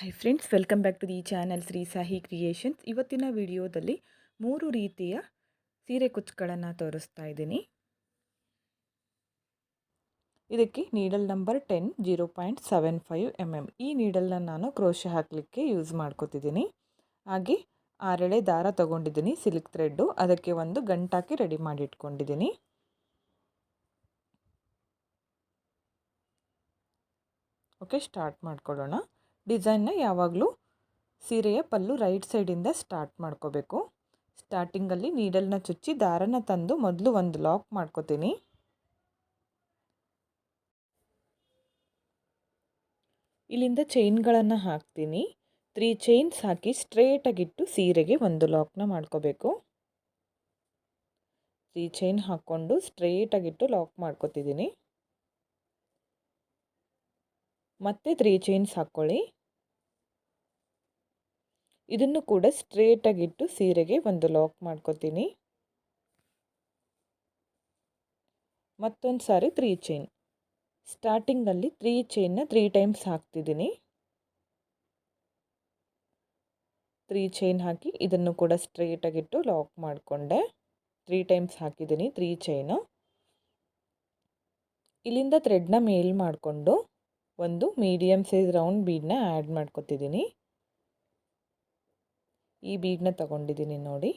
Hi friends welcome back to the channel Shri Sahi creations ಇವತ್ತಿನ ವಿಡಿಯೋದಲ್ಲಿ ಮೂರು ರೀತಿಯ ಸೀರೆ ಕುಚ್ಚುಗಳನ್ನು ತೋರಿಸ್ತಾ ಇದ್ದೀನಿ. ಇದಕ್ಕೆ needle number ten zero point seven five M M ಈ ನೀಡಲ್ನ ನಾನು ಕ್ರೋಶ ಹಾಕಲಿಕ್ಕೆ ಯೂಸ್ ಮಾಡ್ಕೋತಿದ್ದೀನಿ. ಹಾಗೆ ಆರೆಳೆ ದಾರ ತೊಗೊಂಡಿದ್ದೀನಿ ಸಿಲ್ಕ್ ಥ್ರೆಡ್ಡು ಅದಕ್ಕೆ ಒಂದು ಗಂಟಾಕಿ ರೆಡಿ ಮಾಡಿ ಇಟ್ಕೊಂಡಿದ್ದೀನಿ ಓಕೆ ಸ್ಟಾರ್ಟ್ ಮಾಡ್ಕೊಳ್ಳೋಣ. ಡಿಸೈನ್ನ ಯಾವಾಗಲೂ ಸೀರೆಯ ಪಲ್ಲು ರೈಟ್ ಸೈಡಿಂದ ಸ್ಟಾರ್ಟ್ ಮಾಡ್ಕೋಬೇಕು. ಸ್ಟಾರ್ಟಿಂಗಲ್ಲಿ ನೀಡಲ್ನ ಚುಚ್ಚಿ ದಾರನ ತಂದು ಮೊದಲು ಒಂದು ಲಾಕ್ ಮಾಡ್ಕೋತೀನಿ. ಇಲ್ಲಿಂದ ಚೈನ್ಗಳನ್ನು ಹಾಕ್ತೀನಿ. ತ್ರೀ ಚೈನ್ಸ್ ಹಾಕಿ ಸ್ಟ್ರೇಟಾಗಿಟ್ಟು ಸೀರೆಗೆ ಒಂದು ಲಾಕ್ನ ಮಾಡ್ಕೋಬೇಕು. ತ್ರೀ ಚೈನ್ ಹಾಕ್ಕೊಂಡು ಸ್ಟ್ರೇಟಾಗಿಟ್ಟು ಲಾಕ್ ಮಾಡ್ಕೋತಿದ್ದೀನಿ. ಮತ್ತೆ ತ್ರೀ ಚೈನ್ಸ್ ಹಾಕ್ಕೊಳ್ಳಿ. ಇದನ್ನು ಕೂಡ ಸ್ಟ್ರೇಟಾಗಿಟ್ಟು ಸೀರೆಗೆ ಒಂದು ಲಾಕ್ ಮಾಡ್ಕೋತೀನಿ. ಮತ್ತೊಂದು ಸಾರಿ ತ್ರೀ ಚೈನ್ ಸ್ಟಾರ್ಟಿಂಗಲ್ಲಿ ತ್ರೀ ಚೈನ್ನ ತ್ರೀ ಟೈಮ್ಸ್ ಹಾಕ್ತಿದ್ದೀನಿ. ತ್ರೀ ಚೈನ್ ಹಾಕಿ ಇದನ್ನು ಕೂಡ ಸ್ಟ್ರೇಟಾಗಿಟ್ಟು ಲಾಕ್ ಮಾಡಿಕೊಂಡೆ. ತ್ರೀ ಟೈಮ್ಸ್ ಹಾಕಿದ್ದೀನಿ ತ್ರೀ ಚೈನು ಇಲ್ಲಿಂದ ಥ್ರೆಡ್ನ ಮೇಲ್ ಮಾಡಿಕೊಂಡು ಒಂದು ಮೀಡಿಯಮ್ ಸೈಜ್ ರೌಂಡ್ ಬೀಡನ್ನ ಆ್ಯಡ್ ಮಾಡ್ಕೊತಿದ್ದೀನಿ. ಈ ಬೀಡನ್ನ ತಗೊಂಡಿದ್ದೀನಿ ನೋಡಿ.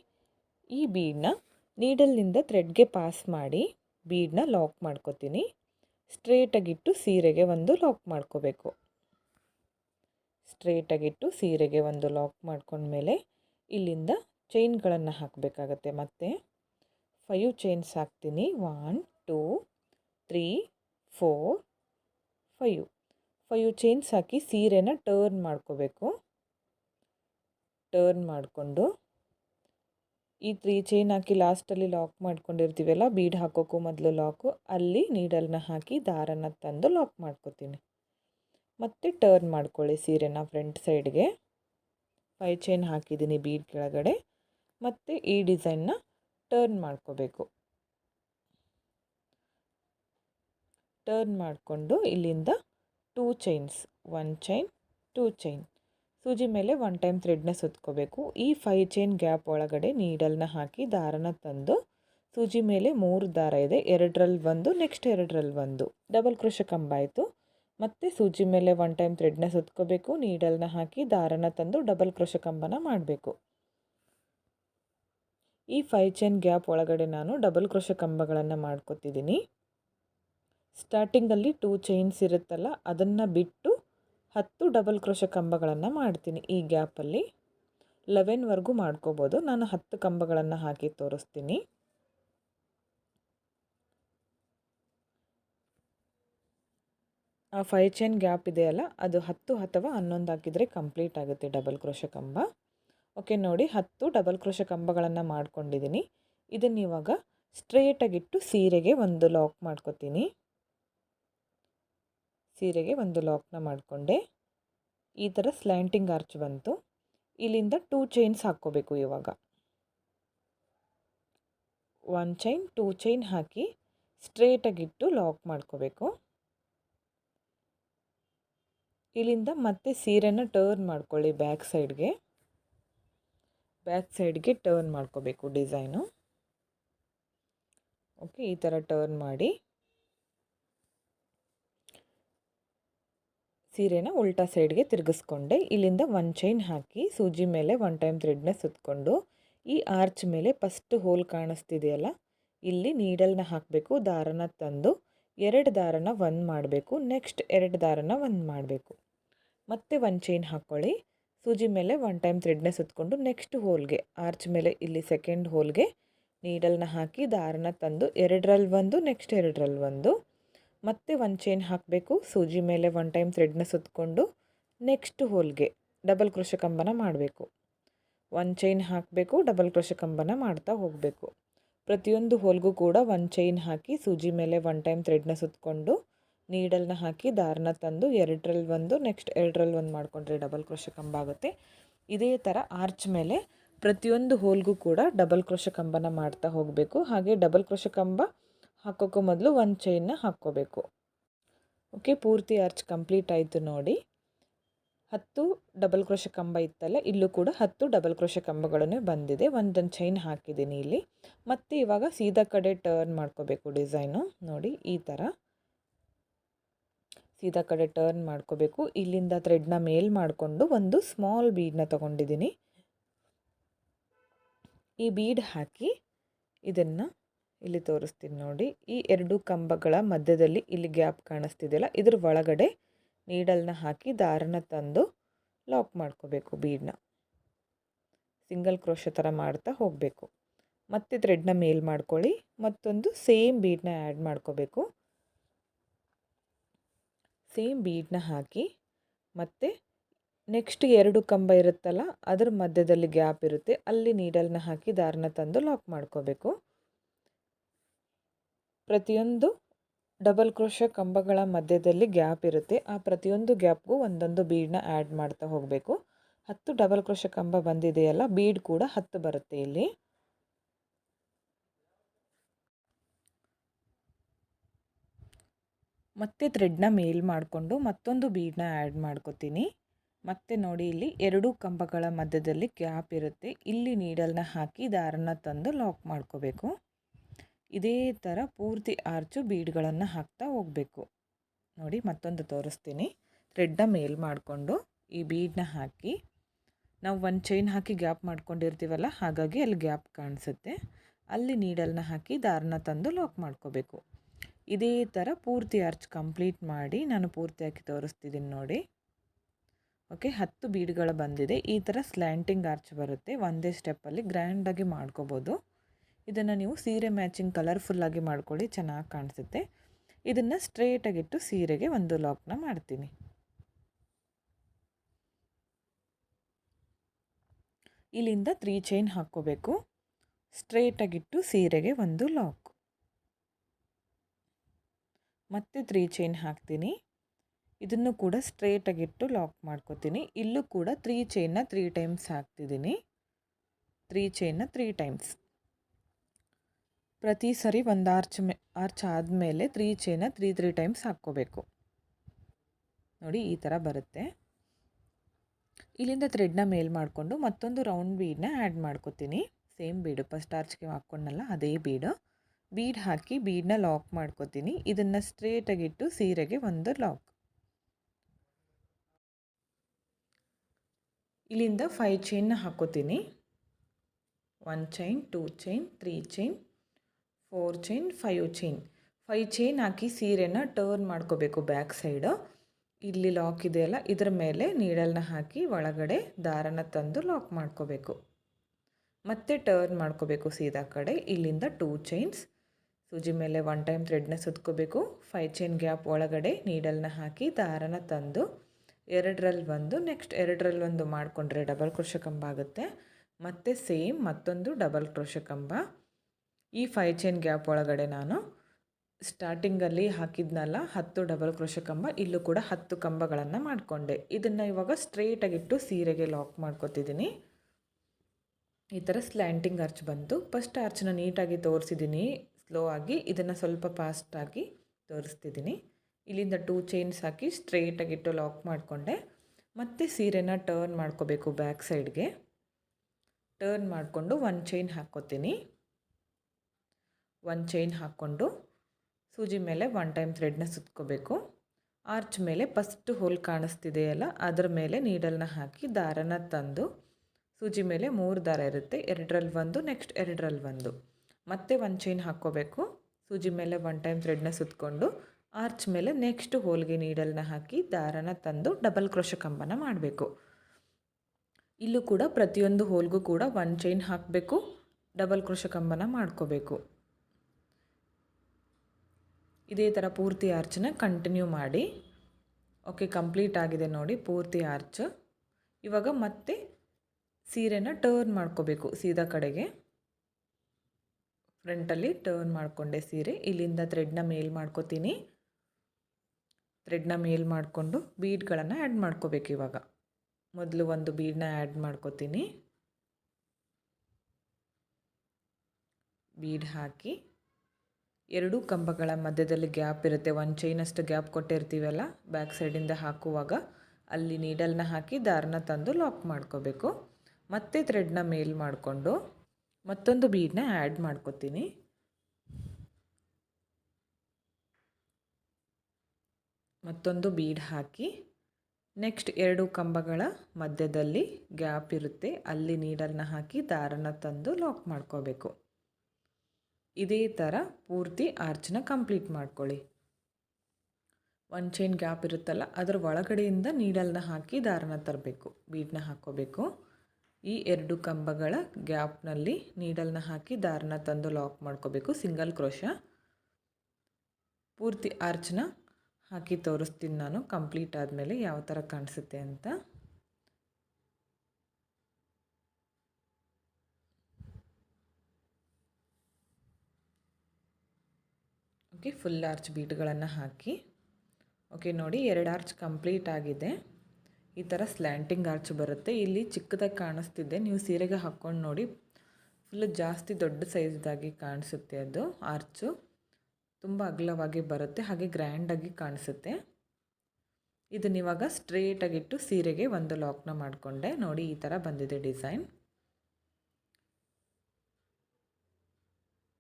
ಈ ಬೀಡನ್ನ ನೀಡಲ್ನಿಂದ ಥ್ರೆಡ್ಗೆ ಪಾಸ್ ಮಾಡಿ ಬೀಡನ್ನ ಲಾಕ್ ಮಾಡ್ಕೋತೀನಿ. ಸ್ಟ್ರೇಟಾಗಿಟ್ಟು ಸೀರೆಗೆ ಒಂದು ಲಾಕ್ ಮಾಡ್ಕೋಬೇಕು. ಸ್ಟ್ರೇಟಾಗಿಟ್ಟು ಸೀರೆಗೆ ಒಂದು ಲಾಕ್ ಮಾಡ್ಕೊಂಡ್ಮೇಲೆ ಇಲ್ಲಿಂದ ಚೈನ್ಗಳನ್ನು ಹಾಕಬೇಕಾಗತ್ತೆ ಮತ್ತು. ಫೈವ್ ಚೈನ್ಸ್ ಹಾಕ್ತೀನಿ. One two three four five five chains ಹಾಕಿ ಸೀರೆನ ಟರ್ನ್ ಮಾಡ್ಕೋಬೇಕು. ಟರ್ನ್ ಮಾಡಿಕೊಂಡು ಈ ತ್ರೀ ಚೈನ್ ಹಾಕಿ ಲಾಸ್ಟಲ್ಲಿ ಲಾಕ್ ಮಾಡ್ಕೊಂಡಿರ್ತೀವಲ್ಲ ಬೀಡ್ ಹಾಕೋಕ್ಕೂ ಮೊದಲು ಲಾಕು ಅಲ್ಲಿ ನೀಡಲ್ನ ಹಾಕಿ ದಾರನ ತಂದು ಲಾಕ್ ಮಾಡ್ಕೋತೀನಿ. ಮತ್ತು ಟರ್ನ್ ಮಾಡ್ಕೊಳ್ಳಿ ಸೀರೆನ ಫ್ರಂಟ್ ಸೈಡ್ಗೆ ಫೈ ಚೈನ್ ಹಾಕಿದ್ದೀನಿ ಬೀಡ್ ಕೆಳಗಡೆ. ಮತ್ತು ಈ ಡಿಸೈನ್ನ ಟರ್ನ್ ಮಾಡ್ಕೋಬೇಕು. ಟರ್ನ್ ಮಾಡಿಕೊಂಡು ಇಲ್ಲಿಂದ two chains one chain two chain ಸೂಜಿ ಮೇಲೆ ಒನ್ ಟೈಮ್ ಥ್ರೆಡ್ನ ಸುತ್ಕೋಬೇಕು ಈ ಫೈ ಚೈನ್ ಗ್ಯಾಪ್ ಒಳಗಡೆ ನೀಡಲ್ನ ಹಾಕಿ ದಾರನ ತಂದು ಸೂಜಿ ಮೇಲೆ ಮೂರು ದಾರ ಇದೆ. ಎರಡರಲ್ಲಿ ಒಂದು ನೆಕ್ಸ್ಟ್ ಎರಡರಲ್ಲಿ ಒಂದು. ಡಬಲ್ ಕ್ರೋಶ ಕಂಬ ಆಯಿತು. ಮತ್ತು ಸೂಜಿ ಮೇಲೆ ಒನ್ ಟೈಮ್ ಥ್ರೆಡ್ನ ಸುತ್ಕೋಬೇಕು ನೀಡಲ್ನ ಹಾಕಿ ದಾರನ ತಂದು ಡಬಲ್ ಕ್ರೋಶ ಕಂಬನ ಮಾಡಬೇಕು. ಈ ಫೈ ಚೈನ್ ಗ್ಯಾಪ್ ಒಳಗಡೆ ನಾನು ಡಬಲ್ ಕ್ರೋಶ ಕಂಬಗಳನ್ನು ಮಾಡ್ಕೊತಿದ್ದೀನಿ ಸ್ಟಾರ್ಟಿಂಗಲ್ಲಿ ಟೂ ಚೈನ್ಸ್ ಇರುತ್ತಲ್ಲ, ಅದನ್ನು ಬಿಟ್ಟು ಹತ್ತು ಡಬಲ್ ಕ್ರೋಶ ಕಂಬಗಳನ್ನು ಮಾಡ್ತೀನಿ. ಈ ಗ್ಯಾಪಲ್ಲಿ ಲೆವೆನ್ವರೆಗೂ ಮಾಡ್ಕೋಬೋದು. ನಾನು ಹತ್ತು ಕಂಬಗಳನ್ನು ಹಾಕಿ ತೋರಿಸ್ತೀನಿ. ಆ ಫೈ ಚೈನ್ ಗ್ಯಾಪ್ ಇದೆಯಲ್ಲ ಅದು ಹತ್ತು ಅಥವಾ ಹನ್ನೊಂದು ಹಾಕಿದರೆ ಕಂಪ್ಲೀಟ್ ಆಗುತ್ತೆ ಡಬಲ್ ಕ್ರೋಶ ಕಂಬ. ಓಕೆ ನೋಡಿ ಹತ್ತು ಡಬಲ್ ಕ್ರೋಶ ಕಂಬಗಳನ್ನು ಮಾಡ್ಕೊಂಡಿದ್ದೀನಿ. ಇದನ್ನು ಇವಾಗ ಸ್ಟ್ರೇಟಾಗಿಟ್ಟು ಸೀರೆಗೆ ಒಂದು ಲಾಕ್ ಮಾಡ್ಕೊತೀನಿ. ಸೀರೆಗೆ ಒಂದು ಲಾಕ್ನ ಮಾಡಿಕೊಂಡೆ. ಈ ಥರ ಸ್ಲ್ಯಾಂಟಿಂಗ್ ಆರ್ಚ್ ಬಂತು. ಇಲ್ಲಿಂದ ಟೂ ಚೈನ್ಸ್ ಹಾಕ್ಕೋಬೇಕು ಇವಾಗ. ಒನ್ ಚೈನ್, ಟೂ ಚೈನ್ ಹಾಕಿ ಸ್ಟ್ರೇಟಾಗಿಟ್ಟು ಲಾಕ್ ಮಾಡ್ಕೋಬೇಕು. ಇಲ್ಲಿಂದ ಮತ್ತೆ ಸೀರೆನ ಟರ್ನ್ ಮಾಡ್ಕೊಳ್ಳಿ ಬ್ಯಾಕ್ ಸೈಡ್ಗೆ. ಬ್ಯಾಕ್ ಸೈಡ್ಗೆ ಟರ್ನ್ ಮಾಡ್ಕೋಬೇಕು ಡಿಸೈನು. ಓಕೆ, ಈ ಥರ ಟರ್ನ್ ಮಾಡಿ ಸೀರೆನ ಉಲ್ಟಾ ಸೈಡ್ಗೆ ತಿರುಗಿಸ್ಕೊಂಡೆ. ಇಲ್ಲಿಂದ ಒನ್ ಚೈನ್ ಹಾಕಿ ಸೂಜಿ ಮೇಲೆ ಒನ್ ಟೈಮ್ ಥ್ರೆಡ್ನ ಸುತ್ತಕೊಂಡು ಈ ಆರ್ಚ್ ಮೇಲೆ ಫಸ್ಟ್ ಹೋಲ್ ಕಾಣಿಸ್ತಿದೆಯಲ್ಲ, ಇಲ್ಲಿ ನೀಡಲ್ನ ಹಾಕಬೇಕು, ದಾರನ ತಂದು, ಎರಡು ದಾರನ ಒಂದು ಮಾಡಬೇಕು, ನೆಕ್ಸ್ಟ್ ಎರಡು ದಾರನ ಒಂದು ಮಾಡಬೇಕು. ಮತ್ತೆ ಒನ್ ಚೈನ್ ಹಾಕ್ಕೊಳ್ಳಿ ಸೂಜಿ ಮೇಲೆ ಒನ್ ಟೈಮ್ ಥ್ರೆಡ್ನ ಸುತ್ತಕೊಂಡು ನೆಕ್ಸ್ಟ್ ಹೋಲ್ಗೆ, ಆರ್ಚ್ ಮೇಲೆ ಇಲ್ಲಿ ಸೆಕೆಂಡ್ ಹೋಲ್ಗೆ ನೀಡಲ್ನ ಹಾಕಿ ದಾರನ ತಂದು ಎರಡರಲ್ಲಿ ಒಂದು, ನೆಕ್ಸ್ಟ್ ಎರಡರಲ್ಲಿ ಒಂದು. ಮತ್ತೆ ಒಂದು ಚೈನ್ ಹಾಕಬೇಕು. ಸೂಜಿ ಮೇಲೆ ಒನ್ ಟೈಮ್ ಥ್ರೆಡ್ನ ಸುತ್ತಕೊಂಡು ನೆಕ್ಸ್ಟ್ ಹೋಲ್ಗೆ ಡಬಲ್ ಕ್ರೋಶ ಕಂಬನ ಮಾಡಬೇಕು. ಒಂದು ಚೈನ್ ಹಾಕಬೇಕು ಡಬಲ್ ಕ್ರೋಶ ಕಂಬನ ಮಾಡ್ತಾ ಹೋಗಬೇಕು. ಪ್ರತಿಯೊಂದು ಹೋಲ್ಗೂ ಕೂಡ ಒಂದು ಚೈನ್ ಹಾಕಿ ಸೂಜಿ ಮೇಲೆ ಒನ್ ಟೈಮ್ ಥ್ರೆಡ್ನ ಸುತ್ತಕೊಂಡು ನೀಡಲ್ನ ಹಾಕಿ ದಾರನ ತಂದು ಎರಡರಲ್ಲಿ ಒಂದು ನೆಕ್ಸ್ಟ್ ಎರಡರಲ್ಲಿ ಒಂದು ಮಾಡಿಕೊಂಡ್ರೆ ಡಬಲ್ ಕ್ರೋಶ ಕಂಬ ಆಗುತ್ತೆ. ಇದೇ ಥರ ಆರ್ಚ್ ಮೇಲೆ ಪ್ರತಿಯೊಂದು ಹೋಲ್ಗೂ ಕೂಡ ಡಬಲ್ ಕ್ರೋಶ ಕಂಬನ ಮಾಡ್ತಾ ಹೋಗಬೇಕು. ಹಾಗೆ ಡಬಲ್ ಕ್ರೋಶ ಕಂಬ ಹಾಕೋಕ್ಕೂ ಮೊದಲು ಒಂದು ಚೈನ್ನ ಹಾಕ್ಕೋಬೇಕು. ಓಕೆ ಪೂರ್ತಿ ಅರ್ಚ್ ಕಂಪ್ಲೀಟ್ ಆಯಿತು ನೋಡಿ. ಹತ್ತು ಡಬಲ್ ಕ್ರೋಶ ಕಂಬ ಇತ್ತಲ್ಲ, ಇಲ್ಲೂ ಕೂಡ ಹತ್ತು ಡಬಲ್ ಕ್ರೋಶ ಕಂಬಗಳನ್ನೇ ಬಂದಿದೆ. ಒಂದೊಂದು ಚೈನ್ ಹಾಕಿದ್ದೀನಿ ಇಲ್ಲಿ. ಮತ್ತು ಇವಾಗ ಸೀದಾ ಕಡೆ ಟರ್ನ್ ಮಾಡ್ಕೋಬೇಕು ಡಿಸೈನು ನೋಡಿ, ಈ ಥರ ಸೀದಾ ಕಡೆ ಟರ್ನ್ ಮಾಡ್ಕೋಬೇಕು. ಇಲ್ಲಿಂದ ಥ್ರೆಡ್ನ ಮೇಲ್ ಮಾಡಿಕೊಂಡು ಒಂದು ಸ್ಮಾಲ್ ಬೀಡನ್ನ ತೊಗೊಂಡಿದ್ದೀನಿ. ಈ ಬೀಡ್ ಹಾಕಿ ಇದನ್ನು ಇಲ್ಲಿ ತೋರಿಸ್ತೀನಿ ನೋಡಿ. ಈ ಎರಡು ಕಂಬಗಳ ಮಧ್ಯದಲ್ಲಿ ಇಲ್ಲಿ ಗ್ಯಾಪ್ ಕಾಣಿಸ್ತಿದೆಯಲ್ಲ, ಇದ್ರ ಒಳಗಡೆ ನೀಡಲ್ನ ಹಾಕಿ ದಾರನ ತಂದು ಲಾಕ್ ಮಾಡ್ಕೋಬೇಕು ಬೀಡನ್ನ ಸಿಂಗಲ್ ಕ್ರೋಶ ಥರ ಮಾಡ್ತಾ ಹೋಗಬೇಕು. ಮತ್ತೆ ಥ್ರೆಡ್ನ ಮೇಲ್ ಮಾಡ್ಕೊಳ್ಳಿ, ಮತ್ತೊಂದು ಸೇಮ್ ಬೀಡನ್ನ ಆ್ಯಡ್ ಮಾಡ್ಕೋಬೇಕು. ಸೇಮ್ ಬೀಡನ್ನ ಹಾಕಿ, ಮತ್ತು ನೆಕ್ಸ್ಟ್ ಎರಡು ಕಂಬ ಇರುತ್ತಲ್ಲ, ಅದರ ಮಧ್ಯದಲ್ಲಿ ಗ್ಯಾಪ್ ಇರುತ್ತೆ, ಅಲ್ಲಿ ನೀಡಲ್ನ ಹಾಕಿ ದಾರನ ತಂದು ಲಾಕ್ ಮಾಡ್ಕೋಬೇಕು. ಪ್ರತಿಯೊಂದು ಡಬಲ್ ಕ್ರೋಶ ಕಂಬಗಳ ಮಧ್ಯದಲ್ಲಿ ಗ್ಯಾಪ್ ಇರುತ್ತೆ. ಆ ಪ್ರತಿಯೊಂದು ಗ್ಯಾಪ್ಗೂ ಒಂದೊಂದು ಬೀಡನ್ನ ಆ್ಯಡ್ ಮಾಡ್ತಾ ಹೋಗಬೇಕು. ಹತ್ತು ಡಬಲ್ ಕ್ರೋಶ ಕಂಬ ಬಂದಿದೆಯಲ್ಲ ಬೀಡ್ ಕೂಡ ಹತ್ತು ಬರುತ್ತೆ ಇಲ್ಲಿ. ಮತ್ತೆ ಥ್ರೆಡ್ನ ಮೇಲ್ ಮಾಡಿಕೊಂಡು ಮತ್ತೊಂದು ಬೀಡನ್ನ ಆ್ಯಡ್ ಮಾಡ್ಕೋತೀನಿ. ಮತ್ತೆ ನೋಡಿ ಇಲ್ಲಿ ಎರಡು ಕಂಬಗಳ ಮಧ್ಯದಲ್ಲಿ ಗ್ಯಾಪ್ ಇರುತ್ತೆ. ಇಲ್ಲಿ ನೀಡಲ್ನ ಹಾಕಿ ದಾರನ ತಂದು ಲಾಕ್ ಮಾಡ್ಕೋಬೇಕು. ಇದೇ ಥರ ಪೂರ್ತಿ ಆರ್ಚು ಬೀಡ್ಗಳನ್ನು ಹಾಕ್ತಾ ಹೋಗಬೇಕು. ನೋಡಿ ಮತ್ತೊಂದು ತೋರಿಸ್ತೀನಿ. ಥ್ರೆಡ್ನ ಮೇಲ್ ಮಾಡಿಕೊಂಡು ಈ ಬೀಡನ್ನ ಹಾಕಿ, ನಾವು ಒಂದು ಚೈನ್ ಹಾಕಿ ಗ್ಯಾಪ್ ಮಾಡ್ಕೊಂಡಿರ್ತೀವಲ್ಲ, ಹಾಗಾಗಿ ಅಲ್ಲಿ ಗ್ಯಾಪ್ ಕಾಣಿಸುತ್ತೆ. ಅಲ್ಲಿ ನೀಡಲ್ನ ಹಾಕಿ ದಾರನ ತಂದು ಲಾಕ್ ಮಾಡ್ಕೋಬೇಕು. ಇದೇ ಥರ ಪೂರ್ತಿ ಆರ್ಚ್ ಕಂಪ್ಲೀಟ್ ಮಾಡಿ ನಾನು ಪೂರ್ತಿಯಾಗಿ ತೋರಿಸ್ತಿದ್ದೀನಿ ನೋಡಿ. ಓಕೆ, ಹತ್ತು ಬೀಡ್ಗಳು ಬಂದಿದೆ. ಈ ಥರ ಸ್ಲ್ಯಾಂಟಿಂಗ್ ಆರ್ಚ್ ಬರುತ್ತೆ. ಒಂದೇ ಸ್ಟೆಪ್ಪಲ್ಲಿ ಗ್ರ್ಯಾಂಡಾಗಿ ಮಾಡ್ಕೋಬೋದು. ಇದನ್ನು ನೀವು ಸೀರೆ ಮ್ಯಾಚಿಂಗ್ ಕಲರ್ಫುಲ್ಲಾಗಿ ಮಾಡ್ಕೊಳ್ಳಿ, ಚೆನ್ನಾಗಿ ಕಾಣಿಸುತ್ತೆ. ಇದನ್ನು ಸ್ಟ್ರೇಟಾಗಿಟ್ಟು ಸೀರೆಗೆ ಒಂದು ಲಾಕ್ನ ಮಾಡ್ತೀನಿ. ಇಲ್ಲಿಂದ ತ್ರೀ ಚೈನ್ ಹಾಕ್ಕೋಬೇಕು. ಸ್ಟ್ರೇಟಾಗಿಟ್ಟು ಸೀರೆಗೆ ಒಂದು ಲಾಕ್ ಮತ್ತೆ ತ್ರೀ ಚೈನ್ ಹಾಕ್ತೀನಿ. ಇದನ್ನು ಕೂಡ ಸ್ಟ್ರೇಟಾಗಿಟ್ಟು ಲಾಕ್ ಮಾಡ್ಕೋತೀನಿ. ಇಲ್ಲೂ ಕೂಡ ತ್ರೀ ಚೈನ್ನ ತ್ರೀ ಟೈಮ್ಸ್ ಹಾಕ್ತಿದ್ದೀನಿ. ತ್ರೀ ಚೈನ್ನ ತ್ರೀ ಟೈಮ್ಸ್ ಪ್ರತಿ ಸರಿ ಒಂದು ಆರ್ಚ್ ಮೇ, ಆರ್ಚ್ ಆದಮೇಲೆ ತ್ರೀ ಚೇನ ತ್ರೀ ತ್ರೀ ಟೈಮ್ಸ್ ಹಾಕ್ಕೋಬೇಕು. ನೋಡಿ ಈ ಥರ ಬರುತ್ತೆ. ಇಲ್ಲಿಂದ ಥ್ರೆಡ್ನ ಮೇಲ್ ಮಾಡಿಕೊಂಡು ಮತ್ತೊಂದು ರೌಂಡ್ ಬೀಡನ್ನ ಆ್ಯಡ್ ಮಾಡ್ಕೋತೀನಿ. ಸೇಮ್ ಬೀಡು, ಫಸ್ಟ್ ಆರ್ಚ್ಗೆ ಹಾಕ್ಕೊಂಡಲ್ಲ ಅದೇ ಬೀಡು. ಬೀಡ್ ಹಾಕಿ ಬೀಡನ್ನ ಲಾಕ್ ಮಾಡ್ಕೋತೀನಿ. ಇದನ್ನು ಸ್ಟ್ರೇಟಾಗಿಟ್ಟು ಸೀರೆಗೆ ಒಂದು ಲಾಕ್. ಇಲ್ಲಿಂದ ಫೈವ್ ಚೈನ್ನ ಹಾಕೋತೀನಿ. One chain, two chain, three chain four chain five chain five chain ಹಾಕಿ ಸೀರೆನ ಟರ್ನ್ ಮಾಡ್ಕೋಬೇಕು ಬ್ಯಾಕ್ ಸೈಡು ಇಲ್ಲಿ ಲಾಕ್ ಇದೆಯಲ್ಲ, ಇದರ ಮೇಲೆ ನೀಡಲ್ನ ಹಾಕಿ ಒಳಗಡೆ ದಾರನ ತಂದು ಲಾಕ್ ಮಾಡ್ಕೋಬೇಕು. ಮತ್ತೆ ಟರ್ನ್ ಮಾಡ್ಕೋಬೇಕು ಸೀದಾ ಕಡೆ. ಇಲ್ಲಿಂದ ಟೂ ಚೈನ್ಸ್ ಸೂಜಿ ಮೇಲೆ ಒನ್ ಟೈಮ್ ಥ್ರೆಡ್ನ ಸುತ್ಕೋಬೇಕು. ಫೈವ್ ಚೈನ್ ಗ್ಯಾಪ್ ಒಳಗಡೆ ನೀಡಲ್ನ ಹಾಕಿ ದಾರನ ತಂದು ಎರಡರಲ್ಲಿ ಒಂದು ನೆಕ್ಸ್ಟ್ ಎರಡರಲ್ಲಿ ಒಂದು ಮಾಡಿಕೊಂಡ್ರೆ ಡಬಲ್ ಕ್ರೋಶ ಕಂಬ ಆಗುತ್ತೆ ಮತ್ತು ಸೇಮ್ ಮತ್ತೊಂದು ಡಬಲ್ ಕ್ರೋಶ ಕಂಬ. ಈ ಫೈ ಚೈನ್ ಗ್ಯಾಪ್ ಒಳಗಡೆ ನಾನು ಸ್ಟಾರ್ಟಿಂಗಲ್ಲಿ ಹಾಕಿದ್ನಲ್ಲ ಹತ್ತು ಡಬಲ್ ಕ್ರೋಶ ಕಂಬ, ಇಲ್ಲೂ ಕೂಡ ಹತ್ತು ಕಂಬಗಳನ್ನು ಮಾಡಿಕೊಂಡೆ. ಇದನ್ನು ಇವಾಗ ಸ್ಟ್ರೇಟಾಗಿಟ್ಟು ಸೀರೆಗೆ ಲಾಕ್ ಮಾಡ್ಕೊತಿದ್ದೀನಿ ಈ ಥರ ಸ್ಲ್ಯಾಂಟಿಂಗ್ ಅರ್ಚ್ ಬಂತು. ಫಸ್ಟ್ ಅರ್ಚನ್ನು ನೀಟಾಗಿ ತೋರಿಸಿದ್ದೀನಿ ಸ್ಲೋ ಆಗಿ. ಇದನ್ನು ಸ್ವಲ್ಪ ಫಾಸ್ಟಾಗಿ ತೋರಿಸ್ತಿದ್ದೀನಿ ಇಲ್ಲಿಂದ ಟೂ ಚೈನ್ಸ್ ಹಾಕಿ ಸ್ಟ್ರೇಟಾಗಿಟ್ಟು ಲಾಕ್ ಮಾಡಿಕೊಂಡೆ. ಮತ್ತು ಸೀರೆನ ಟರ್ನ್ ಮಾಡ್ಕೋಬೇಕು ಬ್ಯಾಕ್ ಸೈಡ್ಗೆ ಟರ್ನ್ ಮಾಡಿಕೊಂಡು ಒನ್ ಚೈನ್ ಹಾಕ್ಕೋತೀನಿ ಒನ್ ಚೈನ್ ಹಾಕ್ಕೊಂಡು ಸೂಜಿ ಮೇಲೆ ಒನ್ ಟೈಮ್ ಥ್ರೆಡ್ನ ಸುತ್ಕೋಬೇಕು. ಆರ್ಚ್ ಮೇಲೆ ಫಸ್ಟ್ ಹೋಲ್ ಕಾಣಿಸ್ತಿದೆಯಲ್ಲ, ಅದರ ಮೇಲೆ ನೀಡಲ್ನ ಹಾಕಿ ದಾರನ ತಂದು ಸೂಜಿ ಮೇಲೆ ಮೂರು ದಾರ ಇರುತ್ತೆ ಎರಡರಲ್ಲಿ ಒಂದು ನೆಕ್ಸ್ಟ್ ಎರಡರಲ್ಲಿ ಒಂದು. ಮತ್ತೆ ಒಂದು ಚೈನ್ ಹಾಕ್ಕೋಬೇಕು. ಸೂಜಿ ಮೇಲೆ ಒನ್ ಟೈಮ್ ಥ್ರೆಡ್ನ ಸುತ್ತಕೊಂಡು ಆರ್ಚ್ ಮೇಲೆ ನೆಕ್ಸ್ಟ್ ಹೋಲ್ಗೆ ನೀಡಲ್ನ ಹಾಕಿ ದಾರನ ತಂದು ಡಬಲ್ ಕ್ರೋಶ ಕಂಬನ ಮಾಡಬೇಕು. ಇಲ್ಲೂ ಕೂಡ ಪ್ರತಿಯೊಂದು ಹೋಲ್ಗೂ ಕೂಡ ಒನ್ ಚೈನ್ ಹಾಕಬೇಕು ಡಬಲ್ ಕ್ರೋಶ ಕಂಬನ ಮಾಡ್ಕೋಬೇಕು. ಇದೇ ಥರ ಪೂರ್ತಿ ಆರ್ಚನ್ನ ಕಂಟಿನ್ಯೂ ಮಾಡಿ. ಓಕೆ, ಕಂಪ್ಲೀಟ್ ಆಗಿದೆ ನೋಡಿ, ಪೂರ್ತಿ ಆರ್ಚ್. ಇವಾಗ ಮತ್ತೆ ಸೀರೆನ ಟರ್ನ್ ಮಾಡ್ಕೋಬೇಕು ಸೀದಾ ಕಡೆಗೆ. ಫ್ರಂಟಲ್ಲಿ ಟರ್ನ್ ಮಾಡಿಕೊಂಡೆ ಸೀರೆ, ಇಲ್ಲಿಂದ ಥ್ರೆಡ್ನ ಮೇಲ್ ಮಾಡ್ಕೋತೀನಿ. ಥ್ರೆಡ್ನ ಮೇಲ್ ಮಾಡಿಕೊಂಡು ಬೀಡ್ಗಳನ್ನು ಆ್ಯಡ್ ಮಾಡ್ಕೋಬೇಕು ಇವಾಗ. ಮೊದಲು ಒಂದು ಬೀಡನ್ನ ಆ್ಯಡ್ ಮಾಡ್ಕೋತೀನಿ. ಬೀಡ್ ಹಾಕಿ ಎರಡೂ ಕಂಬಗಳ ಮಧ್ಯದಲ್ಲಿ ಗ್ಯಾಪ್ ಇರುತ್ತೆ. ಒಂದು ಚೈನಷ್ಟು ಗ್ಯಾಪ್ ಕೊಟ್ಟಿರ್ತೀವಲ್ಲ ಬ್ಯಾಕ್ ಸೈಡಿಂದ ಹಾಕುವಾಗ ಅಲ್ಲಿ ನೀಡಲ್ನ ಹಾಕಿ ದಾರನ ತಂದು ಲಾಕ್ ಮಾಡ್ಕೋಬೇಕು. ಮತ್ತೆ ಥ್ರೆಡ್ನ ಮೇಲ್ ಮಾಡಿಕೊಂಡು ಮತ್ತೊಂದು ಬೀಡನ್ನ ಆ್ಯಡ್ ಮಾಡ್ಕೋತೀನಿ. ಮತ್ತೊಂದು ಬೀಡ್ ಹಾಕಿ ನೆಕ್ಸ್ಟ್ ಎರಡು ಕಂಬಗಳ ಮಧ್ಯದಲ್ಲಿ ಗ್ಯಾಪ್ ಇರುತ್ತೆ. ಅಲ್ಲಿ ನೀಡಲ್ನ ಹಾಕಿ ದಾರನ ತಂದು ಲಾಕ್ ಮಾಡ್ಕೋಬೇಕು. ಇದೇ ಥರ ಪೂರ್ತಿ ಆರ್ಚನ್ನ ಕಂಪ್ಲೀಟ್ ಮಾಡ್ಕೊಳ್ಳಿ. ಒನ್ ಚೈನ್ ಗ್ಯಾಪ್ ಇರುತ್ತಲ್ಲ, ಅದರ ಒಳಗಡೆಯಿಂದ ನೀಡಲ್ನ ಹಾಕಿ ದಾರನ ತರಬೇಕು ಬೀಡನ್ನ ಹಾಕ್ಕೋಬೇಕು. ಈ ಎರಡು ಕಂಬಗಳ ಗ್ಯಾಪ್ನಲ್ಲಿ ನೀಡಲ್ನ ಹಾಕಿ ದಾರನ ತಂದು ಲಾಕ್ ಮಾಡ್ಕೋಬೇಕು ಸಿಂಗಲ್ ಕ್ರೋಶ ಪೂರ್ತಿ ಆರ್ಚನ್ನ ಹಾಕಿ ತೋರಿಸ್ತೀನಿ ನಾನು ಕಂಪ್ಲೀಟ್ ಆದಮೇಲೆ ಯಾವ ಥರ ಕಾಣಿಸುತ್ತೆ ಅಂತ. ಓಕೆ ಫುಲ್ ಆರ್ಚ್ ಬೀಟ್ಗಳನ್ನು ಹಾಕಿ, ಓಕೆ, ನೋಡಿ ಎರಡು ಆರ್ಚ್ ಕಂಪ್ಲೀಟ್ ಆಗಿದೆ. ಈ ಥರ ಸ್ಲ್ಯಾಂಟಿಂಗ್ ಆರ್ಚ್ ಬರುತ್ತೆ. ಇಲ್ಲಿ ಚಿಕ್ಕದಾಗಿ ಕಾಣಿಸ್ತಿದೆ. ನೀವು ಸೀರೆಗೆ ಹಾಕ್ಕೊಂಡು ನೋಡಿ ಫುಲ್ ಜಾಸ್ತಿ ದೊಡ್ಡ ಸೈಜ್ದಾಗಿ ಕಾಣಿಸುತ್ತೆ ಅದು ಆರ್ಚು ತುಂಬ ಅಗಲವಾಗಿ ಬರುತ್ತೆ, ಹಾಗೆ ಗ್ರ್ಯಾಂಡಾಗಿ ಕಾಣಿಸುತ್ತೆ. ಇದನ್ನು ಇವಾಗ ಸ್ಟ್ರೇಟಾಗಿಟ್ಟು ಸೀರೆಗೆ ಒಂದು ಲಾಕ್ನ ಮಾಡಿಕೊಂಡೆ. ನೋಡಿ ಈ ಥರ ಬಂದಿದೆ ಡಿಸೈನ್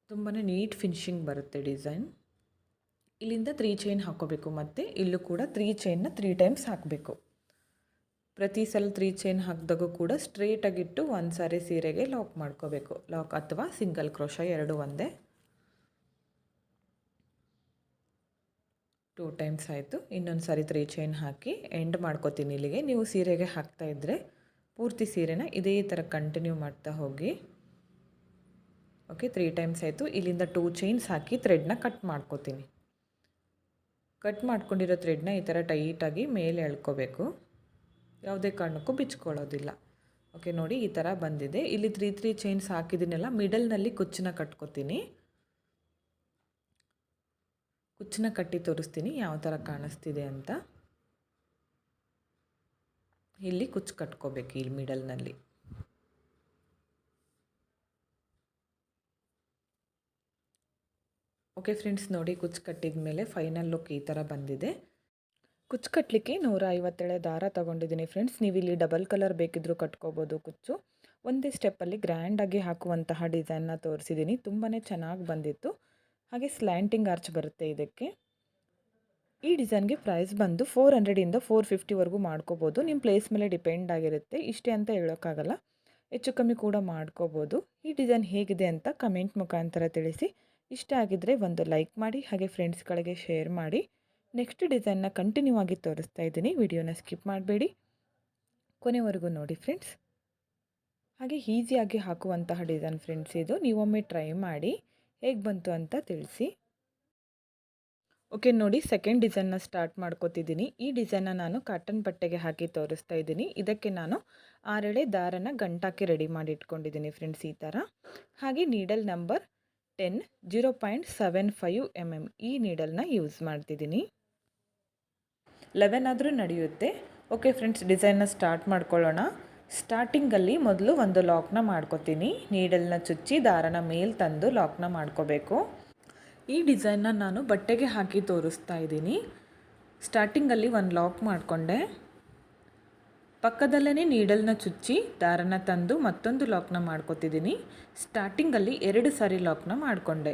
ತುಂಬಾ ನೀಟ್ ಫಿನಿಶಿಂಗ್ ಬರುತ್ತೆ ಡಿಸೈನ್ ಇಲ್ಲಿಂದ ತ್ರೀ ಚೈನ್ ಹಾಕೋಬೇಕು ಮತ್ತು ಇಲ್ಲೂ ಕೂಡ ತ್ರೀ ಚೈನ್ನ ತ್ರೀ ಟೈಮ್ಸ್ ಹಾಕಬೇಕು. ಪ್ರತಿ ಸಲ ತ್ರೀ ಚೈನ್ ಹಾಕಿದಾಗೂ ಕೂಡ ಸ್ಟ್ರೇಟಾಗಿಟ್ಟು ಒಂದು ಸಾರಿ ಸೀರೆಗೆ ಲಾಕ್ ಮಾಡ್ಕೋಬೇಕು. ಲಾಕ್ ಅಥವಾ ಸಿಂಗಲ್ ಕ್ರೋಶ ಎರಡು ಒಂದೇ. ಟೂ ಟೈಮ್ಸ್ ಆಯಿತು. ಇನ್ನೊಂದು ಸಾರಿ ತ್ರೀ ಚೈನ್ ಹಾಕಿ ಎಂಡ್ ಮಾಡ್ಕೋತೀನಿ ಇಲ್ಲಿಗೆ. ನೀವು ಸೀರೆಗೆ ಹಾಕ್ತಾ ಇದ್ದರೆ ಪೂರ್ತಿ ಸೀರೆನ ಇದೇ ಥರ ಕಂಟಿನ್ಯೂ ಮಾಡ್ತಾ ಹೋಗಿ. ಓಕೆ ತ್ರೀ ಟೈಮ್ಸ್ ಆಯಿತು. ಇಲ್ಲಿಂದ ಟೂ ಚೈನ್ಸ್ ಹಾಕಿ ಥ್ರೆಡ್ನ ಕಟ್ ಮಾಡ್ಕೋತೀನಿ. ಕಟ್ ಮಾಡ್ಕೊಂಡಿರೋ ಥ್ರೆಡ್ನ ಈ ಥರ ಟೈಟಾಗಿ ಮೇಲೆ ಎಳ್ಕೋಬೇಕು. ಯಾವುದೇ ಕಾರಣಕ್ಕೂ ಬಿಚ್ಕೊಳ್ಳೋದಿಲ್ಲ. ಓಕೆ, ನೋಡಿ ಈ ಥರ ಬಂದಿದೆ. ಇಲ್ಲಿ ತ್ರೀ ತ್ರೀ ಚೈನ್ಸ್ ಹಾಕಿದ್ದೀನಲ್ಲ ಮಿಡಲ್ನಲ್ಲಿ ಕುಚ್ಚನ್ನ ಕಟ್ಕೋತೀನಿ. ಕುಚ್ಚನ್ನ ಕಟ್ಟಿ ತೋರಿಸ್ತೀನಿ, ಯಾವ ಥರ ಕಾಣಿಸ್ತಿದೆ ಅಂತ. ಇಲ್ಲಿ ಕುಚ್ಚು ಕಟ್ಕೋಬೇಕು, ಇಲ್ಲಿ ಮಿಡಲ್ನಲ್ಲಿ ಓಕೆ ಫ್ರೆಂಡ್ಸ್ ನೋಡಿ ಕುಚ್ಚು ಕಟ್ಟಿದ ಮೇಲೆ ಫೈನಲ್ ಲುಕ್ ಈ ಥರ ಬಂದಿದೆ. ಕುಚ್ಚು ಕಟ್ಟಲಿಕ್ಕೆ ನೂರ ಐವತ್ತೇಳೆ ದಾರ ತೊಗೊಂಡಿದ್ದೀನಿ ಫ್ರೆಂಡ್ಸ್ ನೀವು ಇಲ್ಲಿ ಡಬಲ್ ಕಲರ್ ಬೇಕಿದ್ದರೂ ಕಟ್ಕೋಬೋದು ಕುಚ್ಚು. ಒಂದೇ ಸ್ಟೆಪ್ಪಲ್ಲಿ ಗ್ರ್ಯಾಂಡಾಗಿ ಹಾಕುವಂತಹ ಡಿಸೈನ್ನ ತೋರಿಸಿದ್ದೀನಿ ತುಂಬಾ ಚೆನ್ನಾಗಿ ಬಂದಿತ್ತು. ಹಾಗೆ ಸ್ಲ್ಯಾಂಟಿಂಗ್ ಆರ್ಚ್ ಬರುತ್ತೆ ಇದಕ್ಕೆ. ಈ ಡಿಸೈನ್ಗೆ ಪ್ರೈಸ್ ಬಂದು ಫೋರ್ ಹಂಡ್ರೆಡಿಂದ ಫೋರ್ ಫಿಫ್ಟಿವರೆಗೂ ಮಾಡ್ಕೋಬೋದು. ನಿಮ್ಮ ಪ್ಲೇಸ್ ಮೇಲೆ ಡಿಪೆಂಡ್ ಆಗಿರುತ್ತೆ. ಇಷ್ಟೇ ಅಂತ ಹೇಳೋಕ್ಕಾಗಲ್ಲ. ಹೆಚ್ಚು ಕಮ್ಮಿ ಕೂಡ ಮಾಡ್ಕೋಬೋದು. ಈ ಡಿಸೈನ್ ಹೇಗಿದೆ ಅಂತ ಕಮೆಂಟ್ ಮುಖಾಂತರ ತಿಳಿಸಿ. ಇಷ್ಟ ಆಗಿದ್ದರೆ ಒಂದು ಲೈಕ್ ಮಾಡಿ, ಹಾಗೆ ಫ್ರೆಂಡ್ಸ್ಗಳಿಗೆ ಶೇರ್ ಮಾಡಿ. ನೆಕ್ಸ್ಟ್ ಡಿಸೈನ್ನ ಕಂಟಿನ್ಯೂ ಆಗಿ ತೋರಿಸ್ತಾ ಇದ್ದೀನಿ. ವಿಡಿಯೋನ ಸ್ಕಿಪ್ ಮಾಡಬೇಡಿ. ಕೊನೆವರೆಗೂ ನೋಡಿ ಫ್ರೆಂಡ್ಸ್ ಹಾಗೆ ಈಸಿಯಾಗಿ ಹಾಕುವಂತಹ ಡಿಸೈನ್ ಫ್ರೆಂಡ್ಸ್ ಇದು. ನೀವೊಮ್ಮೆ ಟ್ರೈ ಮಾಡಿ, ಹೇಗೆ ಬಂತು ಅಂತ ತಿಳಿಸಿ. ಓಕೆ ನೋಡಿ ಸೆಕೆಂಡ್ ಡಿಸೈನ್ನ ಸ್ಟಾರ್ಟ್ ಮಾಡ್ಕೋತಿದ್ದೀನಿ. ಈ ಡಿಸೈನ್ನ ನಾನು ಕಾಟನ್ ಬಟ್ಟೆಗೆ ಹಾಕಿ ತೋರಿಸ್ತಾ ಇದ್ದೀನಿ. ಇದಕ್ಕೆ ನಾನು ಆರೆಳೆ ದಾರನ ಗಂಟಾಕಿ ರೆಡಿ ಮಾಡಿ ಇಟ್ಕೊಂಡಿದ್ದೀನಿ ಫ್ರೆಂಡ್ಸ್ ಈ ಥರ ಹಾಗೆ needle number ten, zero point seven five M M ಈ ನೀಡಲ್ನ ಯೂಸ್ ಮಾಡ್ತಿದ್ದೀನಿ. ಲೆವೆನ್ ಆದರೂ ನಡೆಯುತ್ತೆ. ಓಕೆ ಫ್ರೆಂಡ್ಸ್ ಡಿಸೈನ್ನ ಸ್ಟಾರ್ಟ್ ಮಾಡ್ಕೊಳ್ಳೋಣ. ಸ್ಟಾರ್ಟಿಂಗಲ್ಲಿ ಮೊದಲು ಒಂದು ಲಾಕ್ನ ಮಾಡ್ಕೋತೀನಿ. ನೀಡಲ್ನ ಚುಚ್ಚಿ ದಾರನ ಮೇಲ್ ತಂದು ಲಾಕ್ನ ಮಾಡ್ಕೋಬೇಕು. ಈ ಡಿಸೈನ್ನ ನಾನು ಬಟ್ಟೆಗೆ ಹಾಕಿ ತೋರಿಸ್ತಾ ಇದ್ದೀನಿ. ಸ್ಟಾರ್ಟಿಂಗಲ್ಲಿ ಒಂದು ಲಾಕ್ ಮಾಡಿಕೊಂಡೆ. ಪಕ್ಕದಲ್ಲೇ ನೀಡಲ್ನ ಚುಚ್ಚಿ, ದಾರನ ತಂದು ಮತ್ತೊಂದು ಲಾಕ್ನ ಮಾಡ್ಕೋತಿದ್ದೀನಿ. ಸ್ಟಾರ್ಟಿಂಗಲ್ಲಿ ಎರಡು ಸಾರಿ ಲಾಕ್ನ ಮಾಡಿಕೊಂಡೆ.